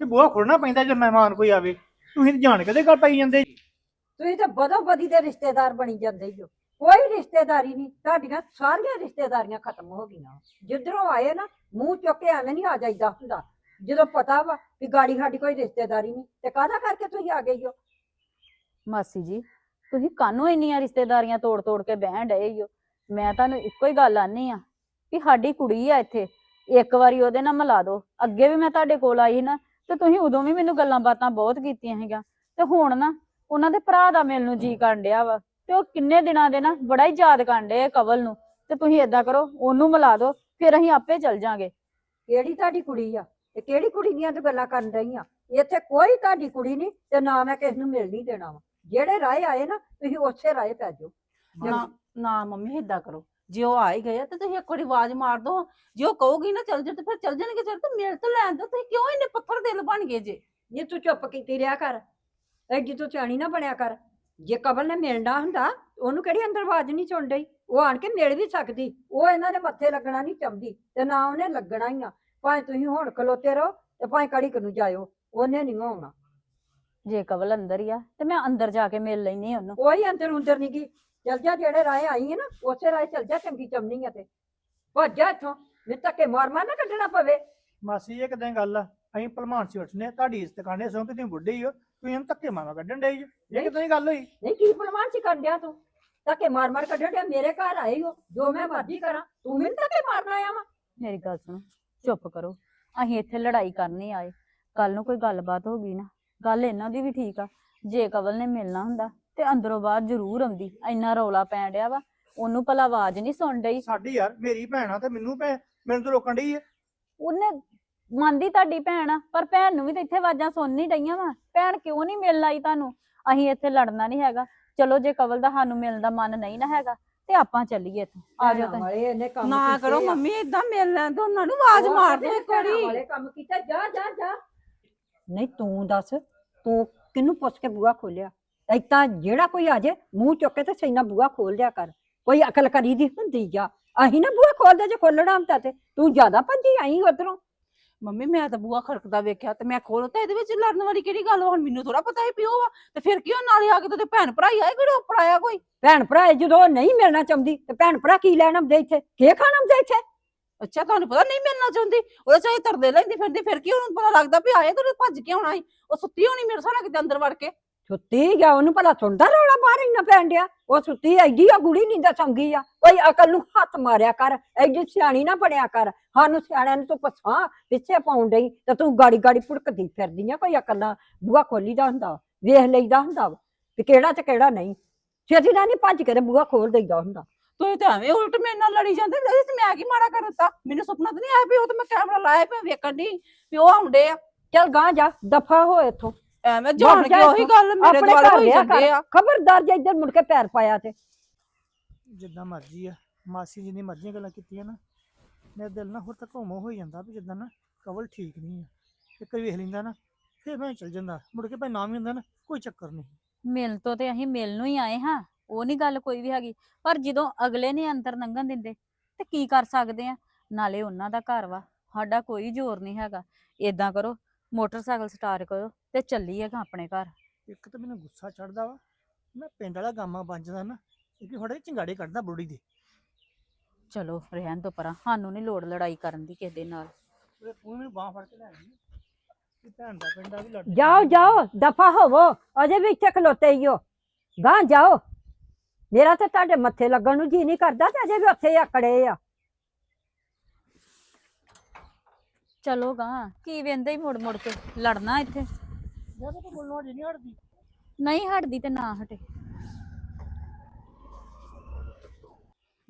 ਤੇ ਬੂਹਾ ਖੋਲਣਾ ਪੈਂਦਾ ਜੇ ਮਹਿਮਾਨ ਕੋਈ ਆਵੇ। ਤੁਸੀਂ ਤਾਂ ਜਾਣ ਕੇ ਤੇ ਗੱਲ ਪਾਈ ਜਾਂਦੇ। ਤੁਸੀਂ ਤਾਂ ਬਦੋ ਬਦੀ ਦੇ ਰਿਸ਼ਤੇਦਾਰ ਬਣੀ ਜਾਂਦੇ ਹੋ ਕੋਈ ਰਿਸ਼ਤੇਦਾਰੀ ਨਹੀਂ ਤੁਹਾਡੀਆਂ ਸਾਰੀਆਂ ਰਿਸ਼ਤੇਦਾਰੀਆਂ ਖਤਮ ਹੋ ਗਈਆਂ। ਜਿੱਧਰੋਂ ਆਏ ਨਾ, ਮੂੰਹ ਚੁੱਕ ਕੇ ਐਵੇਂ ਨਹੀਂ ਆ ਜਾਈਦਾ ਹੁੰਦਾ। ਜਦੋਂ ਪਤਾ ਵਾ ਵੀ ਗਾੜੀ ਸਾਡੀ ਕੋਈ ਰਿਸ਼ਤੇਦਾਰੀ ਨਹੀਂ, ਤੇ ਕਾਹਦਾ ਕਰਕੇ ਤੁਸੀਂ ਆ ਗਏ ਹੋ? ਮਾਸੀ ਜੀ, ਤੁਸੀਂ ਕਾਹਨੂੰ ਇੰਨੀਆਂ ਰਿਸ਼ਤੇਦਾਰੀਆਂ ਤੋੜ ਤੋੜ ਕੇ ਬਹਿਣ ਡਏ ਹੋ ਮੈਂ ਤੁਹਾਨੂੰ ਇੱਕੋ ਹੀ ਗੱਲ ਆਨੀ ਆ ਕਿ ਸਾਡੀ ਕੁੜੀ ਆ ਇੱਥੇ, ਇੱਕ ਵਾਰੀ ਉਹਦੇ ਨਾਲ ਮਿਲਾ ਦਿਓ। ਅੱਗੇ ਵੀ ਮੈਂ ਤੁਹਾਡੇ ਕੋਲ ਆਈ ਨਾ, ਤੇ ਤੁਸੀਂ ਉਦੋਂ ਵੀ ਮੈਨੂੰ ਗੱਲਾਂ ਬਾਤਾਂ ਬਹੁਤ ਕੀਤੀਆਂ ਸੀਗਾ ਤੇ ਹੁਣ ਨਾ, ਉਹਨਾਂ ਦੇ ਭਰਾ ਦਾ ਮਿਲਣ ਨੂੰ ਜੀ ਕਰਨ ਡਿਆ ਵਾ। ਤੇ ਉਹ ਕਿੰਨੇ ਦਿਨਾਂ ਦੇ ਨਾ ਬੜਾ ਹੀ ਯਾਦ ਕਰਨ ਡਏ ਆ ਕਵਲ ਨੂੰ। ਤੇ ਤੁਸੀਂ ਏਦਾਂ ਕਰੋ ਉਹਨੂੰ ਮਿਲਾ ਦਿਓ ਫਿਰ ਅਸੀਂ ਆਪੇ ਚੱਲ ਜਾਾਂਗੇ। ਕਿਹੜੀ ਤੁਹਾਡੀ ਕੁੜੀ ਆ? ਤੇ ਕਿਹੜੀ ਕੁੜੀ ਦੀਆਂ ਤੂੰ ਗੱਲਾਂ ਕਰਨ ਰਹੀ ਆ? ਇੱਥੇ ਕੋਈ ਤੁਹਾਡੀ ਕੁੜੀ ਨਹੀਂ ਤੇ ਨਾ ਮੈਂ ਕਿਸ ਨੂੰ ਮਿਲ ਨਹੀਂ ਦੇਣਾ ਵਾ। ਜਿਹੜੇ ਰਾਏ ਆਏ ਨਾ ਤੁਸੀਂ ਉਸੇ ਰਾਏ ਪੈ ਜਾਓ। ਨਾ ਨਾ ਮੰਮੀ ਏਦਾਂ ਕਰੋ। ਜੇ ਉਹ ਆ ਹੀ ਗਏ ਆ ਤੇ ਤੁਸੀਂ ਇੱਕ ਵਾਰੀ ਆਵਾਜ਼ ਮਾਰ ਦੋ। ਜੇ ਉਹ ਕਹੂਗੀ ਨਾ ਚੱਲ ਜਾ ਤੇ ਫਿਰ ਚੱਲ ਜਾਣਗੇ ਚੱਲ ਤੇ ਮਿਲ ਤਾਂ ਲੈਣ ਦੋ। ਤੁਸੀਂ ਕਿਉਂ ਇੰਨੇ ਪੱਥਰ ਦਿਲ ਬਣ ਗਏ ਜੇ? ਜੇ ਤੂੰ ਚੁੱਪ ਕੀਤੀ ਰਿਹਾ ਕਰ। ਐਡੀ ਤੂੰ ਚਾਣੀ ਨਾ ਬਣਿਆ ਕਰ। ਜੇ ਕਬਲ ਨੇ ਮਿਲਣਾ ਹੁੰਦਾ ਉਹਨੂੰ ਕਿਹੜੀ ਅੰਦਰ ਆਵਾਜ਼ ਨਹੀਂ ਸੁਣ ਡਈ? ਉਹ ਆਣ ਕੇ ਮਿਲ ਵੀ ਸਕਦੀ। ਉਹ ਇਹਨਾਂ ਦੇ ਮੱਥੇ ਲੱਗਣਾ ਨਹੀਂ ਚਾਹੁੰਦੀ ਤੇ ਨਾ ਉਹਨੇ ਲੱਗਣਾ ਹੀ ਆ। ਭਾਵੇਂ ਤੁਸੀਂ ਹੁਣ ਖਲੋਤੇ ਰਹੋ ਤੇ ਭਾਵੇਂ ਕੜੀ ਨੂੰ ਜਾਇਓ ਉਹਨੇ ਨਹੀਂ ਆਉਣਾ ਜੇ ਕਵਲ ਅੰਦਰ ਹੀ ਆ ਤੇ ਮੈਂ ਅੰਦਰ ਜਾ ਕੇ ਮਿਲ ਲੈਣੀ ਉਹਨੂੰ। ਕੋਈ ਅੰਦਰ ਅੰਦਰ ਨਹੀਂ ਗਈ ਚਲ ਜਾ ਜਿਹੜੇ ਰਾਏ ਆਈ ਹੈ ਨਾ ਉਸੇ ਰਾਏ ਚਲ ਜਾ ਚੰਗੀ ਚਮਨੀ ਆ ਤੇ। ਭੱਜ ਜਾ ਇੱਥੋਂ ਮੈਨੂੰ ਧੱਕੇ ਮਾਰ ਮਾਰ ਨਾ ਕੱਢਣਾ ਪਵੇ। ਮਾਸੀ ਇਹ ਕਿਦਾਂ ਗੱਲ ਆ। ਅਸੀਂ ਭਲਮਾਨ ਸੀ ਉੱਠਨੇ ਤੁਹਾਡੀ ਇੱਜ਼ਤ ਕਰਨੇ ਸੋ ਕਿ ਤੁਸੀਂ ਬੁੱਢੇ ਹੀ ਹੋ? ਤੁਸੀਂ ਇਹਨੂੰ ਧੱਕੇ ਮਾਰਾ ਕੱਢਣ ਡੇ ਜੀ ਇਹ ਕਿਦਾਂ ਦੀ ਗੱਲ ਹੋਈ? ਨਹੀਂ ਕੀ ਪਰਵਾਹ ਚ ਕਰ ਡਿਆ ਤੂੰ? ਧੱਕੇ ਮਾਰ ਮਾਰ ਕੱਢ ਡਿਆ ਮੇਰੇ ਘਰ ਆਏ ਹੋ ਜੋ ਮੈਂ ਮਰਜ਼ੀ ਕਰਾਂ ਤੂੰ ਮੈਨੂੰ ਧੱਕੇ ਮਾਰਨ ਆਇਆ ਵਾ। ਮੇਰੀ ਗੱਲ ਸੁਣੋ ਚੁੱਪ ਕਰੋ। ਅਸੀਂ ਇੱਥੇ ਲੜਾਈ ਕਰਨੀ ਆਏ। ਕੱਲ ਨੂੰ ਕੋਈ ਗੱਲਬਾਤ ਹੋ ਗਈ ਨਾ ਗੱਲ ਇਹਨਾਂ ਦੀ ਵੀ ਠੀਕ ਆ। ਜੇ ਕਵਲ ਨੇ ਮਿਲਣਾ ਹੁੰਦਾ ਤੇ ਅੰਦਰੋਂ ਬਾਹਰ ਜ਼ਰੂਰ ਆਉਂਦੀ। ਇੰਨਾ ਰੌਲਾ ਪੈਣ ਡਿਆ ਵਾ ਉਹਨੂੰ ਭਲਾ ਆਵਾਜ਼ ਨਹੀਂ ਸੁਣ ਡਈ। ਸਾਡੀ ਯਾਰ ਮੇਰੀ ਭੈਣ ਆ ਤੇ ਮੈਨੂੰ ਭੈ ਮੈਨੂੰ ਤਾਂ ਰੋਕਣ ਡਈ ਆ। ਉਹਨੇ ਮੰਨਦੀ ਤੁਹਾਡੀ ਭੈਣ ਆ ਪਰ ਭੈਣ ਨੂੰ ਵੀ ਤਾਂ ਇੱਥੇ ਆਵਾਜ਼ਾਂ ਸੁਣਨੀ ਡਈਆਂ ਵਾ। ਭੈਣ ਕਿਉਂ ਨਹੀਂ ਮਿਲਣ ਆਈ ਤੁਹਾਨੂੰ? ਅਸੀਂ ਇੱਥੇ ਲੜਨਾ ਨਹੀਂ ਹੈਗਾ। ਚਲੋ ਜੇ ਕਵਲ ਦਾ ਸਾਨੂੰ ਮਿਲਣ ਦਾ ਮਨ ਨਹੀਂ ਨਾ ਹੈਗਾ ਤੇ ਆਪਾਂ ਚੱਲੀਏ ਇੱਥੋਂ। ਆ ਜਾਓ ਤੁਸੀਂ ਵਾਲੇ ਇਹਨੇ ਕੰਮ ਨਾ ਕੀਤੇ ਕਰੋ ਆ। ਮੰਮੀ ਏਦਾਂ ਮਿਲ ਲੈਣ ਦੋ ਉਹਨਾਂ ਨੂੰ ਆਵਾਜ਼ ਉਹ ਮਾਰ ਦੋ ਕਹਿੰਦੇ ਇੱਕ ਭੈਣਾਂ ਵਾਰੀ। ਵਾਲੇ ਕੰਮ ਕੀਤਾ ਜਾ ਜਾ ਜਾ। ਨਹੀਂ ਤੂੰ ਦੱਸ ਤੂੰ ਕਿਹਨੂੰ ਪੁੱਛ ਕੇ ਬੂਆ ਖੋਲਿਆ? ਏਦਾਂ ਜਿਹੜਾ ਕੋਈ ਆ ਜੇ ਮੂੰਹ ਚੁੱਕ ਕੇ ਤੇ ਸੈਨਾ ਬੂਆ ਖੋਲ ਦਿਆ ਕਰ। ਕੋਈ ਅਕਲ ਕਰੀ ਦੀ ਹੁੰਦੀ ਆ। ਅਸੀਂ ਨਾ ਬੂਆ ਖੋਲਦੇ ਜੇ ਖੋਲਣਾ ਹੁੰਦਾ ਤੇ ਤੂੰ ਜ਼ਿਆਦਾ ਭੱਜੀ ਆਈ ਉਧਰੋਂ। ਮੰਮੀ ਮੈਂ ਤਾਂ ਬੂਆ ਖੜਕਦਾ ਵੇਖਿਆ ਤੇ ਮੈਂ ਖੋਲਤਾ ਇਹਦੇ ਵਿੱਚ ਲੜਨ ਵਾਲੀ ਕਿਹੜੀ ਗੱਲ ਵਾ? ਹੁਣ ਮੈਨੂੰ ਥੋੜਾ ਪਤਾ ਹੈ ਪਿਓ ਵਾ। ਤੇ ਫਿਰ ਕਿਉਂ ਨਾਲੇ ਆ ਕੇ ਤੇ ਭੈਣ ਭਰਾ ਹੀ ਆਏ ਕਿਹੜਾ ਉੱਪਰ ਆਇਆ ਕੋਈ? ਭੈਣ ਭਰਾ ਜਦੋਂ ਉਹ ਨਹੀਂ ਮਿਲਣਾ ਚਾਹੁੰਦੀ ਤੇ ਭੈਣ ਭਰਾ ਕੀ ਲੈਣ ਆਉਂਦੇ ਇੱਥੇ? ਕੀ ਖਾਣ ਆਉਂਦੇ ਇੱਥੇ? ਅੱਛਾ ਤੁਹਾਨੂੰ ਪਤਾ ਨਹੀਂ ਮਿਲਣਾ ਚਾਹੁੰਦੀ? ਉਹਦੇ ਚਾਹੇ ਤਰਦੇ ਲੈਂਦੀ ਫਿਰਦੀ ਫਿਰ ਕੀ ਉਹਨੂੰ ਪਤਾ ਲੱਗਦਾ ਵੀ ਆਏ ਤੇ ਭੱਜ ਕੇ ਆਉਣਾ ਸੀ? ਉਹ ਸੁੱਤੀ ਹੋਣੀ ਮੇਰੇ ਸਾਹਮਣੇ ਕਿਤੇ ਅੰਦਰ ਵੜ ਕੇ। ਸੁੱਤੀ ਗਿਆ ਉਹਨੂੰ ਭਲਾ ਸੁਣਦਾ ਰੌਲਾ ਬਾਹਰ ਇੰਨਾ ਪੈਣ ਡਿਆ? ਉਹ ਸੁੱਤੀ ਐਡੀ ਆ ਗੁੜੀ ਨਹੀਂ ਦਾ ਸੰਗੀ ਆ। ਕੋਈ ਅਕਲ ਨੂੰ ਹੱਥ ਮਾਰਿਆ ਕਰ ਐਡੀ ਸਿਆਣੀ ਨਾ ਬਣਿਆ ਕਰ। ਸਾਨੂੰ ਸਿਆਣਿਆਂ ਨੂੰ ਤੂੰ ਪਛਾਂ ਪਿੱਛੇ ਪਾਉਣ ਡਈ ਤੇ ਤੂੰ ਗਾੜੀ ਗਾੜੀ ਭੁੜਕਦੀ ਫਿਰਦੀ ਆ ਕੋਈ ਅਕਲ ਨਾਲ। ਬੂਆ ਖੋਲੀ ਦਾ ਹੁੰਦਾ ਵੇਖ ਲਈਦਾ ਹੁੰਦਾ ਵਾ ਕਿਹੜਾ ਤੇ ਕਿਹੜਾ ਨਹੀਂ। ਛੇਤੀ ਨਾਲ ਨਹੀਂ ਭੱਜ ਕੇ ਤੇ ਬੂਆ ਖੋਲ ਦਈਦਾ ਹੁੰਦਾ। ਤੁਸੀਂ ਤਾਂ ਐਵੇਂ ਉਲਟ ਮੇਰੇ ਨਾਲ ਲੜੀ ਜਾਂਦੇ ਇਹਦੇ ਤੇ ਮੈਂ ਕੀ ਮਾੜਾ ਕਰ ਦਿੱਤਾ? ਮੈਨੂੰ ਸੁਪਨਾ ਤਾਂ ਨਹੀਂ ਆਇਆ ਵੀ ਉਹ ਤਾਂ ਮੈਂ ਕੈਮਰਾ ਲਾਇਆ ਪਿਆ ਵੇਖਣ ਦੀ ਵੀ ਉਹ ਆਉਂਦੇ ਆ। ਚੱਲ ਗਾਂ ਜਾ ਦਫਾ ਹੋ ਇੱਥੋਂ। ਐਵੇਂ ਜਾਣ ਜਾ ਕੇ ਉਹੀ। ਗੱਲ ਮੇਰੇ ਆਪਣੇ ਦੁਆਲੇ ਘਰ ਹੋਈ ਜਾਂਦੇ ਕਰ। ਆ। ਖਬਰਦਾਰ ਜੇ ਇੱਧਰ ਮੁੜ ਕੇ ਪੈਰ ਪਾਇਆ ਤੇ। ਜਿੱਦਾਂ ਮਰਜ਼ੀ ਆ। ਮਾਸੀ ਜੀ ਨੇ ਮਰਜ਼ੀਆਂ ਗੱਲਾਂ ਕੀਤੀਆਂ ਨਾ ਮੇਰਾ ਦਿਲ ਨਾ ਹੋਰ ਤੱਕ ਹੋਮੋ ਹੋ ਜਾਂਦਾ ਵੀ ਜਿੱਦਾਂ ਨਾ ਕਵਲ ਠੀਕ ਨਹੀਂ ਆ। ਇੱਕ ਵਾਰੀ ਵੇਖ ਲੈਂਦਾ ਨਾ ਫਿਰ ਮੈਂ ਚੱਲ ਜਾਂਦਾ। ਮੁੜ ਕੇ ਭਾਈ ਨਾਮ ਹੀ ਹੁੰਦਾ ਨਾ ਕੋਈ ਚੱਕਰ ਨਹੀਂ। ਮਿਲ ਤੋਂ ਤੇ ਅਸੀਂ ਮਿਲ ਨੂੰ ਹੀ ਆਏ ਹਾਂ। ਉਹ ਨਹੀਂ ਗੱਲ ਕੋਈ ਵੀ ਹੈਗੀ। ਪਰ ਜਦੋਂ ਅਗਲੇ ਨੇ ਅੰਦਰ ਲੰਘਣ ਦਿੰਦੇ ਤੇ ਕੀ ਕਰ ਸਕਦੇ ਆ? ਨਾਲੇ ਉਹਨਾਂ ਦਾ ਘਰ ਵਾ। ਸਾਡਾ ਕੋਈ ਜ਼ੋਰ ਨਹੀਂ ਹੈਗਾ। ਏਦਾਂ ਕਰੋ ਮੋਟਰਸਾਈਕਲ ਸਟਾਰਟ ਕਰੋ ਤੇ ਚੱਲੀਏਗਾ ਆਪਣੇ ਘਰ। ਇੱਕ ਤਾਂ ਮੈਨੂੰ ਗੁੱਸਾ ਚੜਦਾ ਵਾ ਮੈਂ ਪਿੰਡ ਵਾਲਾ ਗਾਮਾ ਬੰਜਦਾ ਨਾ ਕਿ ਥੋੜੇ ਚਿੰਗਾੜੇ ਕੱਢਦਾ ਬੁੜੀ ਦੇ। ਚਲੋ ਰਹਿਣ ਤੋਂ ਪਰਾਂ ਸਾਨੂੰ ਨਹੀਂ ਲੋੜ ਲੜਾਈ ਕਰਨ ਦੀ ਕਿਸੇ ਦੇ ਨਾਲ। ਉਹ ਤੂੰ ਮੈਨੂੰ ਬਾਹ ਫੜ ਕੇ ਲੈ ਆਈ। ਕਿ ਭੈਣ ਦਾ ਪਿੰਡਾ ਵੀ ਲੜ ਜਾਓ ਜਾਓ ਦਫਾ ਹੋਵੋ ਅਜੇ ਵੀ ਇੱਥੇ ਖਲੋਤੇ ਹੀ ਹੋ ਗਾਂ ਜਾਓ। ਮੇਰਾ ਤੇ ਤੁਹਾਡੇ ਮੱਥੇ ਲੱਗਣ ਨੂੰ ਜੀ ਨਹੀਂ ਕਰਦਾ ਤੇ ਅਜੇ ਵੀ ਉੱਥੇ ਹੀ ਆਕੜੇ ਆ। ਚਲੋ ਗਾ। ਕੀ ਵੇਂਦੇ ਹੀ ਮੁੜ ਮੁੜ ਕੇ ਲੜਨਾ ਇੱਥੇ। ਜਾਂ ਤਾਂ ਬੋਲਣਾ ਨਹੀਂ ਹਟਦੀ। ਨਹੀਂ ਹਟਦੀ ਤੇ ਨਾ ਹਟੇ।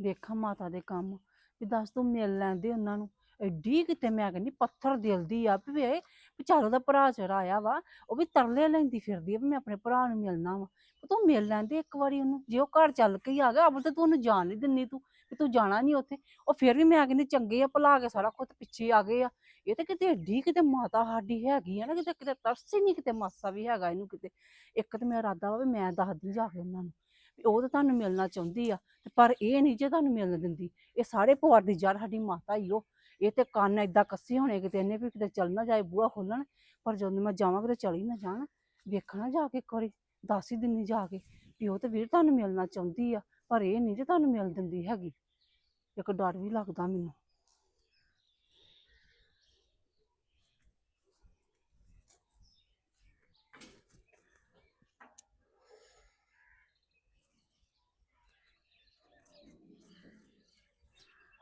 ਵੇਖਾਂ ਮਾਤਾ ਦੇ ਕੰਮ ਵੀ ਦੱਸ ਤੂੰ ਮਿਲ ਲੈਂਦੇ ਉਹਨਾਂ ਨੂੰ। ਐਡੀ ਕਿਤੇ ਮੈਂ ਕਹਿੰਦੀ ਪੱਥਰ ਦਿਲ ਦੀ ਆ ਵੇ ਵੀ ਚੱਲ ਉਹਦਾ ਭਰਾ ਚੜਾਇਆ ਵਾ, ਉਹ ਵੀ ਤਰਲੇ ਲੈਂਦੀ ਫਿਰਦੀ ਆ ਵੀ ਮੈਂ ਆਪਣੇ ਭਰਾ ਨੂੰ ਮਿਲਣਾ ਵਾ। ਤੂੰ ਮਿਲ ਲੈਂਦੇ ਇੱਕ ਵਾਰੀ ਉਹਨੂੰ, ਜੇ ਉਹ ਘਰ ਚੱਲ ਕੇ ਹੀ ਆ ਗਿਆ ਅਬਲ ਤੇ ਤੂੰ ਉਹਨੂੰ ਜਾਣ ਨਹੀਂ ਦਿੰਨੀ ਤੂੰ, ਵੀ ਤੂੰ ਜਾਣਾ ਨਹੀਂ ਉੱਥੇ। ਉਹ ਫਿਰ ਵੀ ਮੈਂ ਕਹਿੰਦੀ ਚੰਗੇ ਆ, ਭੁਲਾ ਕੇ ਸਾਰਾ ਕੁਝ ਪਿੱਛੇ ਆ ਗਏ ਆ। ਇਹ ਤੇ ਕਿਤੇ ਏਡੀ ਕਿਤੇ ਮਾਤਾ ਸਾਡੀ ਹੈਗੀ ਆ ਨਾ, ਕਿਤੇ ਕਿਤੇ ਤਰਸ ਹੀ ਨਹੀਂ ਕਿਤੇ ਮਾਸਾ ਵੀ ਹੈਗਾ ਇਹਨੂੰ ਕਿਤੇ। ਇੱਕ ਤੇ ਮੇਰਾ ਇਰਾਦਾ ਵਾ ਵੀ ਮੈਂ ਦੱਸਦੀ ਜਾ ਕੇ ਉਹਨਾਂ ਨੂੰ ਵੀ ਉਹ ਤਾਂ ਤੁਹਾਨੂੰ ਮਿਲਣਾ ਚਾਹੁੰਦੀ ਆ, ਤੇ ਪਰ ਇਹ ਨਹੀਂ ਜੇ ਤੁਹਾਨੂੰ ਮਿਲਣ ਦਿੰਦੀ। ਇਹ ਸਾਰੇ ਪਰਿਵਾਰ ਦੀ ਜੜ ਸਾਡੀ ਮਾਤਾ ਹੀ ਉਹ ਇਹ ਤੇ ਕੰਨ ਏਦਾਂ ਕੱਸੇ ਹੋਣੇ ਕਿਤੇ ਇਹਨੇ ਵੀ ਕਿਤੇ ਚੱਲ ਨਾ ਜਾਏ, ਬੂਹਾ ਖੋਲਣ, ਪਰ ਜਦੋਂ ਮੈਂ ਜਾਵਾਂ ਕਿਤੇ ਚਲੀ ਨਾ ਜਾਣ, ਵੇਖਣਾ ਜਾ ਕੇ ਇੱਕ ਵਾਰੀ, ਦੱਸ ਹੀ ਦਿੰਨੀ ਜਾ ਕੇ ਵੀ ਉਹ ਤੇ ਵੀਰ ਤੁਹਾਨੂੰ ਮਿਲਣਾ ਚਾਹੁੰਦੀ ਆ, ਪਰ ਇਹ ਨਹੀਂ ਜੇ ਤੁਹਾਨੂੰ ਮਿਲ ਦਿੰਦੀ ਹੈਗੀ। ਇੱਕ ਡਰ ਵੀ ਲੱਗਦਾ ਮੈਨੂੰ।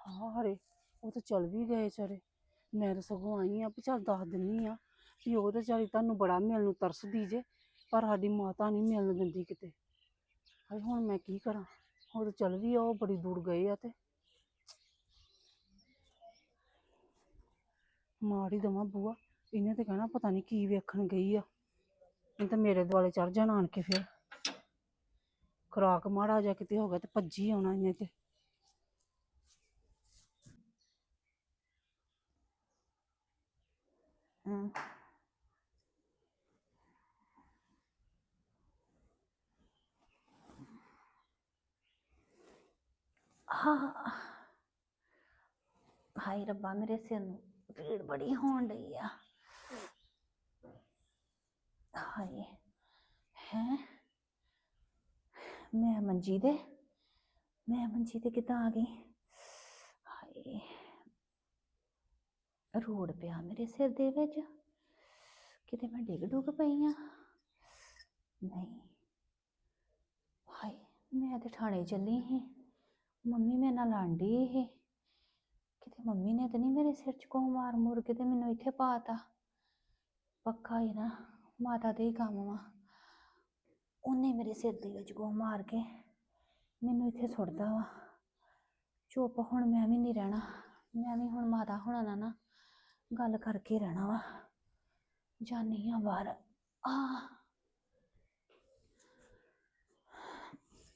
ਹਾਂ ਹਰੇ ਉਹ ਤਾਂ ਚਲ ਵੀ ਗਏ ਚਾਰੇ ਮੈਂ ਤਾਂ ਸਗੋਂ ਆਈ ਆ ਵੀ ਚੱਲ ਦੱਸ ਦਿੰਨੀ ਆ ਵੀ ਉਹ ਤਾਂ ਚਾਰੀ ਤੁਹਾਨੂੰ ਬੜਾ ਮਿਲਣ ਨੂੰ ਤਰਸਦੀ ਜੇ ਪਰ ਸਾਡੀ ਮਾਤਾ ਨਹੀਂ ਮਿਲਣ ਦਿੰਦੀ ਕਿਤੇ। ਹਾਏ ਹੁਣ ਮੈਂ ਕੀ ਕਰਾਂ? ਉਹ ਤਾਂ ਚਲ ਵੀ ਆ, ਉਹ ਬੜੀ ਦੂਰ ਗਏ ਆ ਤੇ। ਮਾੜੀ ਦਵਾਂ ਬੂਆ ਇਹਨੇ ਤੇ ਕਹਿਣਾ ਪਤਾ ਨਹੀਂ ਕੀ ਵੇਖਣ ਗਈ ਆ। ਇਹ ਤਾਂ ਮੇਰੇ ਦੁਆਲੇ ਚੜ ਜਾਣ ਆਣ ਕੇ ਫਿਰ। ਖੁਰਾਕ ਮਾੜਾ ਜਿਹਾ ਕਿਤੇ ਹੋ ਗਿਆ ਤੇ ਭੱਜੀ ਆਉਣਾ ਇਹਨੇ ਤੇ। ਹਮ। ਹਾਂ ਹਾਏ ਰੱਬਾ ਮੇਰੇ ਸਿਰ ਨੂੰ ਪੀੜ ਬੜੀ ਹੋਣ ਡਈ ਆ ਹਾਏ ਹੈ ਮੈਂ ਮੰਜੀ ਦੇ ਮੈਂ ਮੰਜੀ ਤੇ ਕਿੱਦਾਂ ਆ ਗਈ ਹਾਏ ਰੋੜ ਪਿਆ ਮੇਰੇ ਸਿਰ ਦੇ ਵਿੱਚ। ਕਿਤੇ ਮੈਂ ਡਿੱਗ ਡੁੱਗ ਪਈ ਆ। ਨਹੀਂ। ਹਾਏ, ਮੈਂ ਤੇ ਥਾਣੇ ਚੱਲੀ ਸੀ। ਮੰਮੀ ਮੇਰੇ ਨਾਲ ਆਂਡੀ ਇਹ ਕਿਤੇ ਮੰਮੀ ਨੇ ਤਾਂ ਨਹੀਂ ਮੇਰੇ ਸਿਰ 'ਚ ਕੋ ਮਾਰ ਮੁਰ ਕੇ ਤੇ ਮੈਨੂੰ ਇੱਥੇ ਪਾਤਾ। ਪੱਕਾ ਹੀ ਨਾ, ਮਾਤਾ ਦੇ ਹੀ ਕੰਮ ਵਾ। ਉਹਨੇ ਮੇਰੇ ਸਿਰ ਦੇ ਵਿੱਚ ਕੋ ਮਾਰ ਕੇ ਮੈਨੂੰ ਇੱਥੇ ਸੁੱਟਦਾ ਵਾ। ਚੁੱਪ ਹੁਣ ਮੈਂ ਵੀ ਨਹੀਂ ਰਹਿਣਾ। ਮੈਂ ਵੀ ਹੁਣ ਮਾਤਾ ਹੋਣਾ ਨਾਲ ਨਾ ਗੱਲ ਕਰਕੇ ਰਹਿਣਾ ਵਾ ਜਾਨੀ ਆ ਬਾਹਰ। ਆ।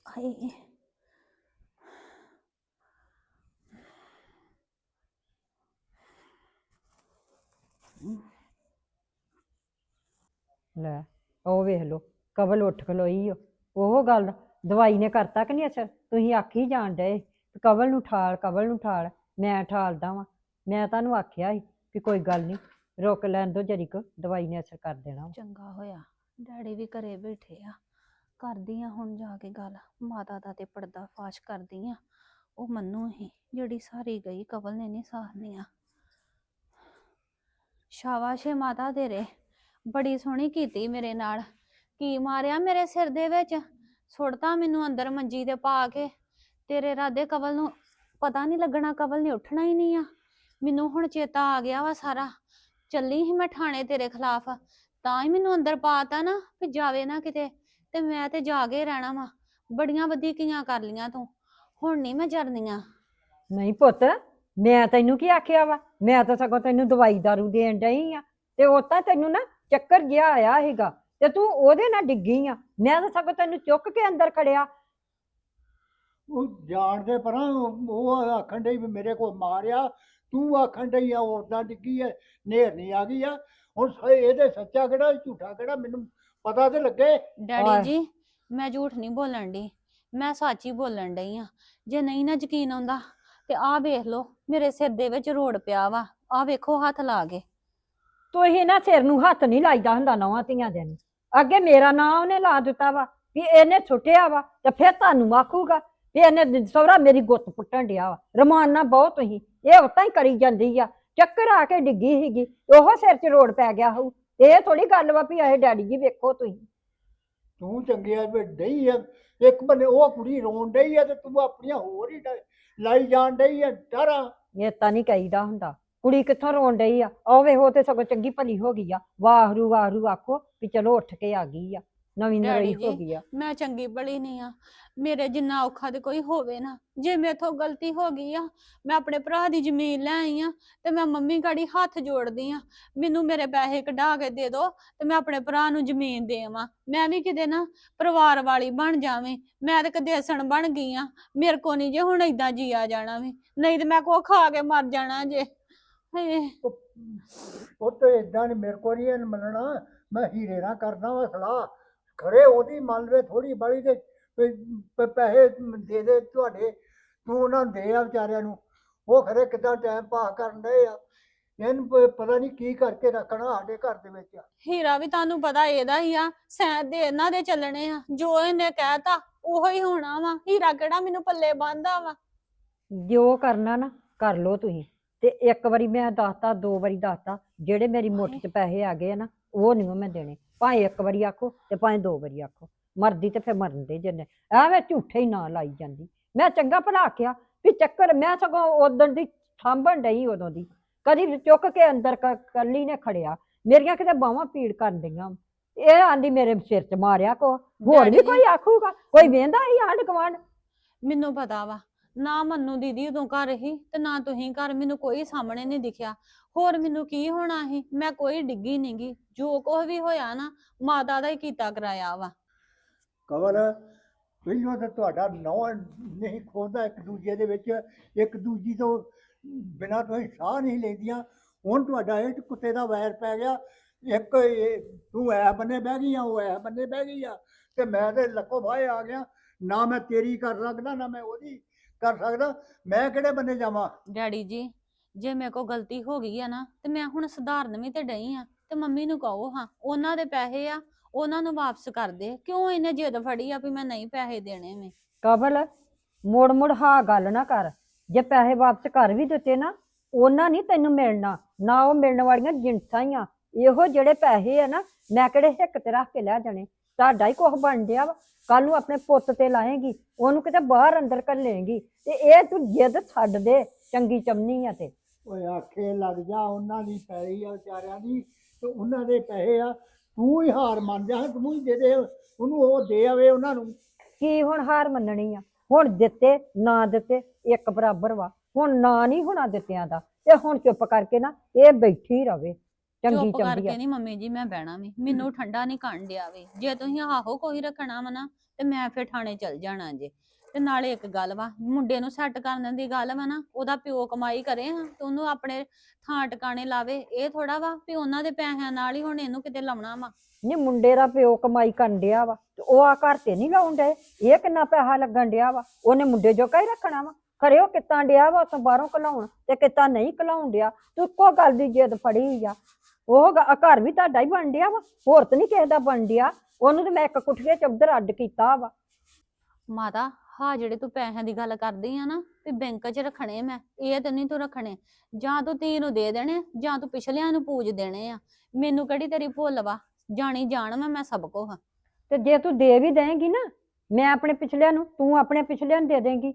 ਹਾਏ। ਲੈ, ਉਹ ਵੇਖ ਲੋ ਕਬਲ ਉੱਠ ਖਲੋਈ ਓ ਉਹ ਗੱਲ ਦਵਾਈ ਨੇ ਕਰਤਾ ਕਿ ਨਹੀਂ ਅਸਰ ਤੁਸੀਂ ਆਖੀ ਜਾਣ ਡਏ। ਵੀ ਕਬਲ ਨੂੰ ਠਾਲ ਕਬਲ ਨੂੰ ਠਾਲ, ਮੈਂ ਠਾਲਦਾ ਵਾਂ। ਮੈਂ ਤੁਹਾਨੂੰ ਆਖਿਆ ਸੀ ਵੀ ਕੋਈ ਗੱਲ ਨਹੀਂ ਰੁਕ ਲੈਣ ਦੋ ਜਰੀ ਕੁ, ਦਵਾਈ ਨੇ ਅਸਰ ਕਰ ਦੇਣਾ ਵਾ। ਚੰਗਾ ਹੋਇਆ, ਡੈਡੀ ਵੀ ਘਰੇ ਬੈਠੇ ਆ। ਕਰਦੀ ਆ ਹੁਣ ਜਾ ਕੇ ਗੱਲ, ਮਾਤਾ ਦਾ ਤੇ ਪਰਦਾ ਫਾਸ਼ ਕਰਦੀ ਆ ਉਹ ਮੰਨੂ ਹੀ, ਜਿਹੜੀ ਸਾਰੀ ਗਈ, ਕਵਲ ਨੇ ਨਹੀਂ ਸਾਰਨੀ ਆ ਸ਼ਾਬਾਸ਼ ਏ ਮਾਤਾ ਤੇਰੇ, ਬੜੀ ਸੋਹਣੀ ਕੀਤੀ ਮੇਰੇ ਨਾਲ। ਕੀ ਮਾਰਿਆ ਮੇਰੇ ਸਿਰ ਦੇ ਵਿੱਚ? ਸੁੱਟਤਾ ਮੈਨੂੰ ਅੰਦਰ ਮੰਜੀ ਤੇ ਪਾ ਕੇ। ਤੇਰੇ ਰਾਦੇ ਕਵਲ ਨੂੰ ਪਤਾ ਨਹੀਂ ਲੱਗਣਾ, ਕਵਲ ਨੇ ਉੱਠਣਾ ਹੀ ਨਹੀਂ ਆ। ਮੈਨੂੰ ਹੁਣ ਚੇਤਾ ਆ ਗਿਆ ਵਾ ਸਾਰਾ। ਚੱਲੀ ਸੀ ਮੈਂ ਥਾਣੇ ਤੇਰੇ ਖਿਲਾਫ। ਤਾਂ ਹੀ ਮੈਨੂੰ ਅੰਦਰ ਪਾਤਾ ਨਾ ਵੀ ਜਾਵੇ ਨਾ ਕਿਤੇ ਤੇ ਮੈਂ ਤੇ ਜਾ ਕੇ ਰਹਿਣਾ ਵਾ। ਬੜੀਆਂ ਵਧੀਕੀਆਂ ਕਰ ਲੀਆਂ ਤੂੰ। ਹੁਣ ਨਹੀਂ ਮੈਂ ਜਰਨੀਆਂ। ਨਹੀਂ ਪੁੱਤ ਮੈਂ ਤੈਨੂੰ ਕੀ ਆਖਿਆ ਵਾ? ਮੈਂ ਤਾਂ ਸਗੋਂ ਤੈਨੂੰ ਦਵਾਈ ਦਾਰੂ ਦੇਣ ਡਈ ਆ। ਤੇ ਉਹ ਤਾਂ ਤੈਨੂੰ ਨਾ ਚੱਕਰ ਜਿਹਾ ਆਇਆ ਹੈਗਾ ਤੇ ਤੂੰ ਉਹਦੇ ਨਾਲ ਡਿੱਗੀ ਆ। ਮੈਂ ਤਾਂ ਸਗੋਂ ਤੈਨੂੰ ਚੁੱਕ ਕੇ ਅੰਦਰ ਖੜਿਆ। ਉਹ ਜਾਣਦੇ ਪਰਾਂ ਉਹ ਉਹ ਆਖਣ ਡਈ ਵੀ ਮੇਰੇ ਕੋਲ ਮਾਰਿਆ। ਤੂੰ ਆਖਣ ਡਈ ਆ ਉਦਾਂ ਡਿੱਗੀ ਐ ਨੇਰ ਨਹੀਂ ਆ ਗਈ ਆ। ਹੁਣ ਸ- ਇਹਦੇ ਸੱਚਾ ਕਿਹੜਾ ਝੂਠਾ ਕਿਹੜਾ ਮੈਨੂੰ ਪਤਾ ਤੇ ਲੱਗੇ। ਡੈਡੀ ਜੀ ਮੈਂ ਝੂਠ ਨਹੀਂ ਬੋਲਣ ਦੀ ਮੈਂ ਸੱਚ ਹੀ ਬੋਲਣ ਡਈ ਆ। ਜੇ ਨਹੀਂ ਨਾ ਯਕੀਨ ਆਉਂਦਾ ਤੇ ਆਹ ਵੇਖ ਲਓ ਮੇਰੇ ਸਿਰ ਦੇ ਵਿੱਚ ਰੋੜ ਪਿਆ ਵਾ ਆਹ ਵੇਖੋ ਹੱਥ ਲਾ ਕੇ। ਤੁਸੀਂ ਨਾ ਸਿਰ ਨੂੰ ਹੱਥ ਨਹੀਂ ਲਾਈਦਾ ਹੁੰਦਾ ਨਵਾਂ ਧੀਆਂ ਦੇ ਨੂੰ। ਅੱਗੇ ਮੇਰਾ ਨਾਂ ਉਹਨੇ ਲਾ ਦਿੱਤਾ ਵਾ ਵੀ ਇਹਨੇ ਸੁੱਟਿਆ ਵਾ ਤੇ ਫਿਰ ਤੁਹਾਨੂੰ ਆਖੂਗਾ ਵੀ ਇਹਨੇ ਸਹੁਰਾ ਮੇਰੀ ਗੁੱਤ ਪੁੱਟਣ ਡਿਆ ਵਾ। ਰਮਾਨਾ ਬਹੁਤ ਤੁਸੀਂ ਇਹ ਉਤਾਂ ਹੀ ਕਰੀ ਜਾਂਦੀ ਆ। ਚੱਕਰ ਆ ਕੇ ਡਿੱਗੀ ਸੀਗੀ ਉਹ ਸਿਰ 'ਚ ਰੋੜ ਪੈ ਗਿਆ ਹੋਊ। ਇਹ ਥੋੜੀ ਗੱਲ ਵਾ ਵੀ ਇਹ ਡੈਡੀ ਜੀ ਵੇਖੋ ਤੁਸੀਂ। ਤੂੰ ਚੰਗਿਆ ਵੀ ਡਈ ਆ। ਇੱਕ ਬੰਨੇ ਉਹ ਕੁੜੀ ਰੋਣ ਡਈ ਆ ਤੇ ਤੂੰ ਆਪਣੀਆਂ ਹੋਰ ਹੀ ਡ- ਲਾਈ ਜਾਣ ਡਈ ਆ ਡਰਾਂ। ਇਹ ਤਾਂ ਨਹੀਂ ਕਹੀਦਾ ਹੁੰਦਾ। ਕੁੜੀ ਕਿੱਥੋਂ ਰੋਣ ਡਈ ਆ? ਉਹ ਵੇਖੋ ਤੇ ਸਗੋਂ ਚੰਗੀ ਭਲੀ ਹੋ ਗਈ ਆ। ਵਾਹਰੂ ਵਾਹਰੂ ਆਖੋ ਵੀ ਚਲੋ ਉੱਠ ਕੇ ਆ ਗਈ ਆ। ਨਵੀਂ ਨਵੀਂ ਡੈਡੀ ਹੋ ਜੀ, ਗਈ ਆ। ਮੈਂ ਚੰਗੀ ਭਲੀ ਨਹੀਂ ਆ। ਮੇਰੇ ਜਿੰਨਾ ਔਖਾ ਤੇ ਕੋਈ ਹੋਵੇ ਨਾ ਜੇ ਮੇਥੋਂ ਗਲਤੀ ਹੋ ਗਈ ਆ ਮੈਂ ਆਪਣੇ ਭਰਾ ਦੀ ਜ਼ਮੀਨ ਲੈ ਆਈ ਆ ਤੇ ਮੈਂ ਮੰਮੀ ਗਾੜੀ ਹੱਥ ਜੋੜਦੀ ਆ। ਮੈਨੂੰ ਮੇਰੇ ਪੈਸੇ ਕਢਾ ਕੇ ਦੇ ਦਿਓ ਤੇ ਮੈਂ ਆਪਣੇ ਭਰਾ ਨੂੰ ਜ਼ਮੀਨ ਦੇਵਾਂ। ਮੈਂ ਵੀ ਕਿਤੇ ਨਾ ਪਰਿਵਾਰ ਵਾਲੀ ਬਣ ਜਾਵੇਂ। ਮੈਂ ਤੇ ਕਦੇਸਣ ਬਣ ਗਈ ਆ। ਮੇਰੇ ਕੋ ਨਹੀਂ ਜੇ ਹੁਣ ਏਦਾਂ ਜੀਆ ਜਾਣਾ ਵੀ। ਨਹੀਂ ਤੇ ਮੈਂ ਕੋ ਖਾ ਕੇ ਮਰ ਜਾਣਾ ਜੇ। ਹਏ। ਉਹ ਤੇ ਇਦਾਂ ਨਹੀਂ ਮੇਰੇ ਕੋਲ ਨਹੀਂ ਮੰਨਣਾ। ਮੈਂ ਹੀਰੇ ਨਾਲ ਕਰਦਾ ਵਾ ਸਲਾਹ। ਖਰੇ ਉਹਦੀ ਮੰਨ ਲਵੇ ਥੋੜੀ ਬੜੀ ਤੇ ਪ- ਪੈਸੇ ਦੇ ਦੇ ਤੁਹਾਡੇ ਤੂੰ ਉਹਨਾਂ ਨੂੰ ਦੇ ਆ ਵਿਚਾਰਿਆਂ ਨੂੰ। ਉਹ ਖਰੇ ਕਿਦਾਂ ਟਾਈਮ ਪਾਸ ਕਰਨ ਡਏ ਆ। ਇਹਨੂੰ ਪ- ਪਤਾ ਨਹੀਂ ਕੀ ਕਰਕੇ ਰੱਖਣਾ ਸਾਡੇ ਘਰ ਦੇ ਵਿੱਚ ਹੀਰਾ ਵੀ ਤੁਹਾਨੂੰ ਪਤਾ ਇਹਦਾ ਹੀ ਆ ਸੈਂਦ ਦੇ ਇਹਨਾਂ ਦੇ ਚੱਲਣੇ ਆ। ਜੋ ਇਹਨੇ ਕਹਿਤਾ ਉਹੋ ਹੀ ਹੋਣਾ ਵਾ। ਹੀਰਾ ਕਿਹੜਾ ਮੈਨੂੰ ਪੱਲੇ ਬੰਨਦਾ ਵਾ? ਜੋ ਕਰਨਾ ਨਾ ਕਰ ਲੋ ਤੁਸੀਂ। ਤੇ ਇੱਕ ਵਾਰੀ ਮੈਂ ਦੱਸਤਾ ਦੋ ਵਾਰੀ ਦੱਸਤਾ। ਜਿਹੜੇ ਮੇਰੀ ਮੁੱਠ 'ਚ ਪੈਸੇ ਆ ਗਏ ਆ ਨਾ ਉਹ ਨਹੀਂ ਮੈਂ ਦੇਣੇ। ਭਾਵੇਂ ਇੱਕ ਵਾਰੀ ਆਖੋ ਤੇ ਭਾਵੇਂ ਦੋ ਵਾਰੀ ਆਖੋ। ਮਰਦੀ ਤੇ ਫਿਰ ਮਰਨ ਦੇ ਜੰਨੇ। ਐਵੇਂ ਝੂਠੇ ਹੀ ਨਾ ਲਾਈ ਜਾਂਦੀ। ਮੈਂ ਚੰਗਾ ਭਲਾ ਆਖਿਆ ਵੀ ਚੱਕਰ ਮੈਂ ਸਗੋਂ ਉਦੋਂ ਦੀ ਸਾਂਭਣ ਡਈ ਉਦੋਂ ਦੀ। ਕਦੀ ਚੁੱਕ ਕੇ ਅੰਦਰ ਕੱਲੀ ਨੇ ਖੜਿਆ। ਮੇਰੀਆਂ ਕਿਤੇ ਬਾਹਾਂ ਪੀੜ ਕਰਨ ਡਈਆਂ। ਇਹ ਆਂਦੀ ਮੇਰੇ ਸਿਰ 'ਚ ਮਾਰਿਆ ਕੋ। ਹੋਰ ਵੀ। ਕੋਈ ਆਖੂਗਾ? ਕੋਈ ਵੇਂਦਾ ਹੀ ਆਂਢ ਗੁਆਂਢ? ਮੈਨੂੰ ਪਤਾ ਵਾ। ਨਾ ਮੰਨੂ ਦੀਦੀ ਉਦੋਂ ਘਰ ਹੀ ਤੇ ਨਾ ਤੁਸੀਂ ਘਰ। ਮੈਨੂੰ ਕੋਈ ਸਾਹਮਣੇ ਨਹੀਂ ਦਿਖਿਆ। ਹੋਰ ਮੈਨੂੰ ਕੀ ਹੋਣਾ ਸੀ? ਮੈਂ ਕੋਈ ਡਿੱਗੀ ਨਹੀਂਗੀ ਜੋ ਕੁਝ ਵੀ ਹੋਇਆ ਨਾ ਮਾਤਾ ਦਾ ਹੀ ਕੀਤਾ ਕਰਾਇਆ ਵਾ। ਕਵਰ ਪਹਿਲਾਂ ਤਾਂ ਤੁਹਾਡਾ ਨੌ ਨਹੀਂ ਖੋਦਾ ਇੱਕ ਦੂਜੇ ਦੇ ਵਿੱਚ ਇੱਕ ਦੂਜੀ ਤੋਂ ਬਿਨਾਂ ਤੁਸੀਂ ਸਾਹ ਨਹੀਂ ਲੈਂਦੀਆਂ। ਹੁਣ ਤੁਹਾਡਾ ਇਹ ਕੁੱਤੇ ਦਾ ਵੈਰ ਪੈ ਗਿਆ। ਇੱਕ ਇਹ ਤੂੰ ਐ ਬੰਨੇ ਬਹਿ ਗਈ ਆ ਉਹ ਐ ਬੰਨੇ ਬਹਿ ਗਈ ਆ। ਤੇ ਮੈਂ ਤੇ ਲੱਕੋ ਭਾਏ ਆ ਗਿਆ। ਨਾ ਮੈਂ ਤੇਰੀ ਕਰ ਸਕਦਾ ਨਾ ਮੈਂ ਉਹਦੀ ਕਰ ਸਕਦਾ। ਮੈਂ ਕਿਹੜੇ ਬੰਨੇ ਜਾਵਾਂ? ਡੈਡੀ ਜੀ ਜੇ ਮੇਰੇ ਕੋ ਗਲਤੀ ਹੋ ਗਈ ਆ ਨਾ, ਤੇ ਮੈਂ ਹੁਣ ਸੁਧਾਰਨ ਵੀ ਤੇ ਡਈ ਆ, ਤੇ ਮੰਮੀ ਨੂੰ ਕਹੋ, ਹਾਂ, ਉਹਨਾਂ ਦੇ ਪੈਸੇ ਆ, ਉਹਨਾਂ ਨੂੰ ਵਾਪਸ ਕਰ ਦੇ, ਕਿਉਂ ਇਹਨੇ ਜਿੱਦ ਫੜੀ ਆ ਵੀ ਮੈਂ ਨਹੀਂ ਪੈਸੇ ਦੇਣੇ ਵੇ ਕਬਲ ਮੁੜ ਮੁੜ ਹਾਂ ਗੱਲ ਨਾ ਕਰ, ਜੇ ਪੈਸੇ ਵਾਪਸ ਕਰ ਵੀ ਦਿੱਤੇ ਨਾ, ਉਹਨਾਂ ਨਹੀਂ ਤੈਨੂੰ ਮਿਲਣਾ, ਨਾ ਉਹ ਮਿਲਣ ਵਾਲੀਆਂ ਜਿੰਸਾਂ ਹੀ ਆ, ਇਹੋ ਜਿਹੜੇ ਪੈਸੇ ਆ ਨਾ, ਮੈਂ ਕਿਹੜੇ ਹਿੱਕ ਤੇ ਰੱਖ ਕੇ ਲੈ ਜਾਣੇ, ਤੁਹਾਡਾ ਹੀ ਕੁਝ ਬਣ ਡਿਆ ਵਾ ਕੱਲ ਨੂੰ ਆਪਣੇ ਪੁੱਤ ਤੇ ਲਾਏਗੀ, ਉਹਨੂੰ ਕਿਤੇ ਬਾਹਰ ਅੰਦਰ ਘੱਲੇਗੀ, ਤੇ ਇਹ ਤੂੰ ਜਿੱਦ ਛੱਡ ਦੇ, ਚੰਗੀ ਚਮਨੀ ਆ ਤੇ। ਓਏ ਆਖੇ ਲੱਗ ਜਾ ਉਹਨਾਂ ਦੀ ਪੈਰੀ ਆ ਵਿਚਾਰਿਆਂ ਦੀ ਤੇ ਉਹਨਾਂ ਦੇ ਪੈਸੇ ਆ। ਤੂੰ ਹੀ ਹਾਰ ਮੰਨ ਜਾ ਤੂੰ ਹੀ ਦੇ ਦੇ ਉਹਨੂੰ ਉਹ ਦੇ ਆਵੇ ਉਹਨਾਂ ਨੂੰ। ਕੀ ਹੁਣ ਹਾਰ ਮੰਨਣੀ ਆ? ਹੁਣ ਦਿੱਤੇ ਨਾ ਦਿੱਤੇ ਇੱਕ ਬਰਾਬਰ ਵਾ। ਹੁਣ ਨਾ ਨਹੀਂ ਹੋਣਾ ਦਿੱਤਿਆਂ ਦਾ। ਤੇ ਹੁਣ ਚੁੱਪ ਕਰਕੇ ਨਾ ਇਹ ਬੈਠੀ ਰਵੇ। ਚੰਗੀ ਚੁੱਪ ਚੰਗੀ ਕਰਕੇ ਆ। ਨਹੀਂ ਮੰਮੀ ਜੀ ਮੈਂ ਬਹਿਣਾ ਵੀ। ਮੈਨੂੰ ਠੰਡਾ ਨਹੀਂ ਕਰਨ ਡਿਆ ਵੇ। ਜੇ ਤੁਸੀਂ ਆਹੋ ਕੋਈ ਰੱਖਣਾ ਵਾ ਨਾ ਤੇ ਮੈਂ ਫਿਰ ਥਾਣੇ ਚਲ ਜਾਣਾ ਜੇ। ਤੇ ਨਾਲੇ ਇੱਕ ਗੱਲ ਵਾ ਮੁੰਡੇ ਨੂੰ ਸੈੱਟ ਕਰਨ ਦੀ ਗੱਲ ਵਾ ਨਾ ਉਹਦਾ ਪਿਓ ਕਮਾਈ ਕਰੇ ਹਾਂ ਤੇ ਉਹਨੂੰ ਆਪਣੇ ਥਾਂ ਟਿਕਾਣੇ ਲਾਵੇ ਇਹ ਥੋੜਾ ਵਾ ਵੀ ਉਹਨਾਂ ਦੇ ਪੈਸਿਆਂ ਨਾਲ ਹੀ ਹੁਣ ਇਹਨੂੰ ਕਿਤੇ ਲਾਉਣਾ ਵਾ। ਨੀ ਮੁੰਡੇ ਦਾ ਪਿਓ ਕਮਾਈ ਕਰਨ ਡਿਆ ਵਾ ਤੇ ਉਹ ਆ ਘਰ ਤੇ ਨਹੀਂ ਲਾਉਣ ਡਏ ਇਹ ਕਿੰਨਾ ਪੈਸਾ ਲੱਗਣ ਡਿਆ ਵਾ ਉਹਨੇ ਮੁੰਡੇ ਜੋਗਾ ਹੀ ਰੱਖਣਾ ਵਾ। ਖਰੇ ਉਹ ਕਿੱਦਾਂ ਡਿਆ ਵਾ ਉਤੋਂ ਬਾਹਰੋਂ ਕਲਾਉਣ ਤੇ ਕਿੱਦਾਂ ਨਹੀਂ ਕਲਾਉਣ ਡਿਆ ਤੂੰ ਇੱਕੋ ਗੱਲ ਦੀ ਜਿੱਦ ਫੜੀ ਆ। ਉਹ ਗ- ਘਰ ਵੀ ਤੁਹਾਡਾ ਹੀ ਬਣ ਡਿਆ ਵਾ ਹੋਰ ਤਾਂ ਨਹੀਂ ਕਿਸੇ ਦਾ ਬਣ ਡਿਆ। ਉਹਨੂੰ ਤੇ ਮੈਂ ਇੱਕ ਕੁੱਠੀਏ ਚ ਉਧਰ ਅੱਡ ਕੀਤਾ ਵਾ। ਮਾਤਾ ਹਾਂ ਜਿਹੜੇ ਤੂੰ ਪੈਸਿਆਂ ਦੀ ਗੱਲ ਕਰਦੀ ਆ ਨਾ ਵੀ ਬੈਂਕ 'ਚ ਰੱਖਣੇ ਮੈਂ ਇਹ ਤੇ ਨਹੀਂ ਤੂੰ ਰੱਖਣੇ। ਜਾਂ ਤੂੰ ਧੀ ਨੂੰ ਦੇ ਦੇਣੇ ਜਾਂ ਤੂੰ ਪਿਛਲਿਆਂ ਨੂੰ ਪੂਜ ਦੇਣੇ ਆ। ਮੈਨੂੰ ਕਿਹੜੀ ਤੇਰੀ ਭੁੱਲ ਵਾ? ਜਾਣੀ ਜਾਣ ਮੈਂ ਮੈਂ ਸਭ ਕੋ ਹਾਂ ਤੇ ਜੇ ਤੂੰ ਦੇ ਵੀ ਦੇਂਗੀ ਨਾ ਮੈਂ ਆਪਣੇ ਪਿਛਲਿਆਂ ਨੂੰ ਤੂੰ ਆਪਣੇ ਪਿਛਲਿਆਂ ਨੂੰ ਦੇ ਦੇਂਗੀ।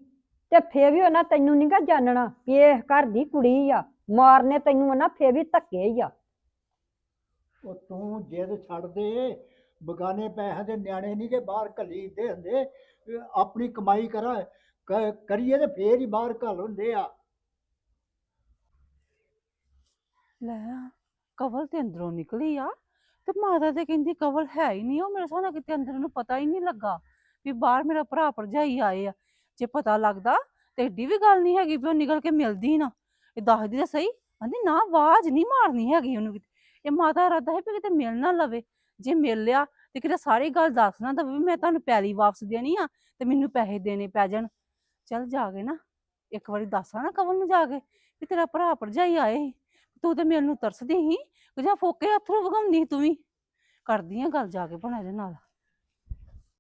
ਤੇ ਫੇਰ ਵੀ ਉਹਨਾਂ ਤੈਨੂੰ ਨਹੀਂਗਾ ਜਾਣਨਾ ਵੀ ਇਹ ਘਰ ਦੀ ਕੁੜੀ ਆ। ਮਾਰਨੇ ਤੈਨੂੰ ਉਹਨਾਂ ਫੇਰ ਵੀ ਧੱਕੇ ਹੀ ਆ। ਉਹ ਤੂੰ ਜਿੱਦ ਛੱਡ ਦੇ ਬਗਾਨੇ ਪੈਸੇ ਦੇ ਨਿਆਣੇ ਨਹੀਂ ਕਿ ਬਾਹਰ ਘੱਲੀ ਦੇ ਹੁੰਦੇ। ਵੀ ਆਪਣੀ ਕਮਾਈ ਕਰਾ, ਕ- ਕਰੀਏ ਤੇ ਫੇਰ ਹੀ ਬਾਹਰ ਘੱਲ ਹੁੰਦੇ ਆ। ਲੈ ਕਵਲ ਤੇ ਅੰਦਰੋਂ ਨਿਕਲੀ ਆ। ਤੇ ਮਾਤਾ ਤੇ ਕਹਿੰਦੀ ਕਵਲ ਹੈ ਹੀ ਨਹੀਂ, ਉਹ ਮੇਰੇ ਸਾਹਮਣੇ ਕਿਤੇ ਅੰਦਰ ਨੂੰ ਪਤਾ ਹੀ ਨਹੀਂ ਲੱਗਾ ਵੀ ਬਾਹਰ ਮੇਰਾ ਭਰਾ ਭਰਜਾਈ ਆਏ ਆ। ਜੇ ਪਤਾ ਲੱਗਦਾ ਤੇ ਏਡੀ ਵੀ ਗੱਲ ਨਹੀਂ ਹੈਗੀ ਵੀ ਉਹ ਨਿਕਲ ਕੇ ਮਿਲਦੀ ਨਾ। ਇਹ ਦੱਸਦੀ ਤਾਂ ਸਹੀ, ਕਹਿੰਦੀ ਨਾ, ਆਵਾਜ਼ ਨਹੀਂ ਮਾਰਨੀ ਹੈਗੀ ਉਹਨੂੰ ਕਿਤੇ। ਇਹ ਮਾਤਾ ਰੱਦਾ ਹੈ ਵੀ ਕਿਤੇ ਮਿਲ ਨਾ ਲਵੇ। ਜੇ ਮਿਲ ਲਿਆ ਤੇ ਕਿਤੇ ਸਾਰੀ ਗੱਲ ਦੱਸ ਨਾ ਦਵੇ ਵੀ ਮੈਂ ਤੁਹਾਨੂੰ ਪੈਲੀ ਵਾਪਸ ਦੇਣੀ ਆ ਤੇ ਮੈਨੂੰ ਪੈਸੇ ਦੇਣੇ ਪੈ ਜਾਣ। ਚੱਲ ਜਾ ਕੇ ਨਾ, ਇੱਕ ਵਾਰੀ ਦੱਸਾਂ ਨਾ ਕਵਲ ਨੂੰ ਜਾ ਕੇ ਵੀ ਤੇਰਾ ਭਰਾ ਭਰਜਾਈ ਆਏ ਸੀ, ਤੂੰ ਤੇ ਮੈਨੂੰ ਤਰਸਦੀ ਸੀ ਕਿ ਜਾਂ ਫੋਕੇ ਅਥਰੂ ਵਗਾਉਂਦੀ ਤੂੰ ਵੀ। ਕਰਦੀ ਆ ਗੱਲ ਜਾ ਕੇ ਭਣਾ ਦੇ ਨਾਲ।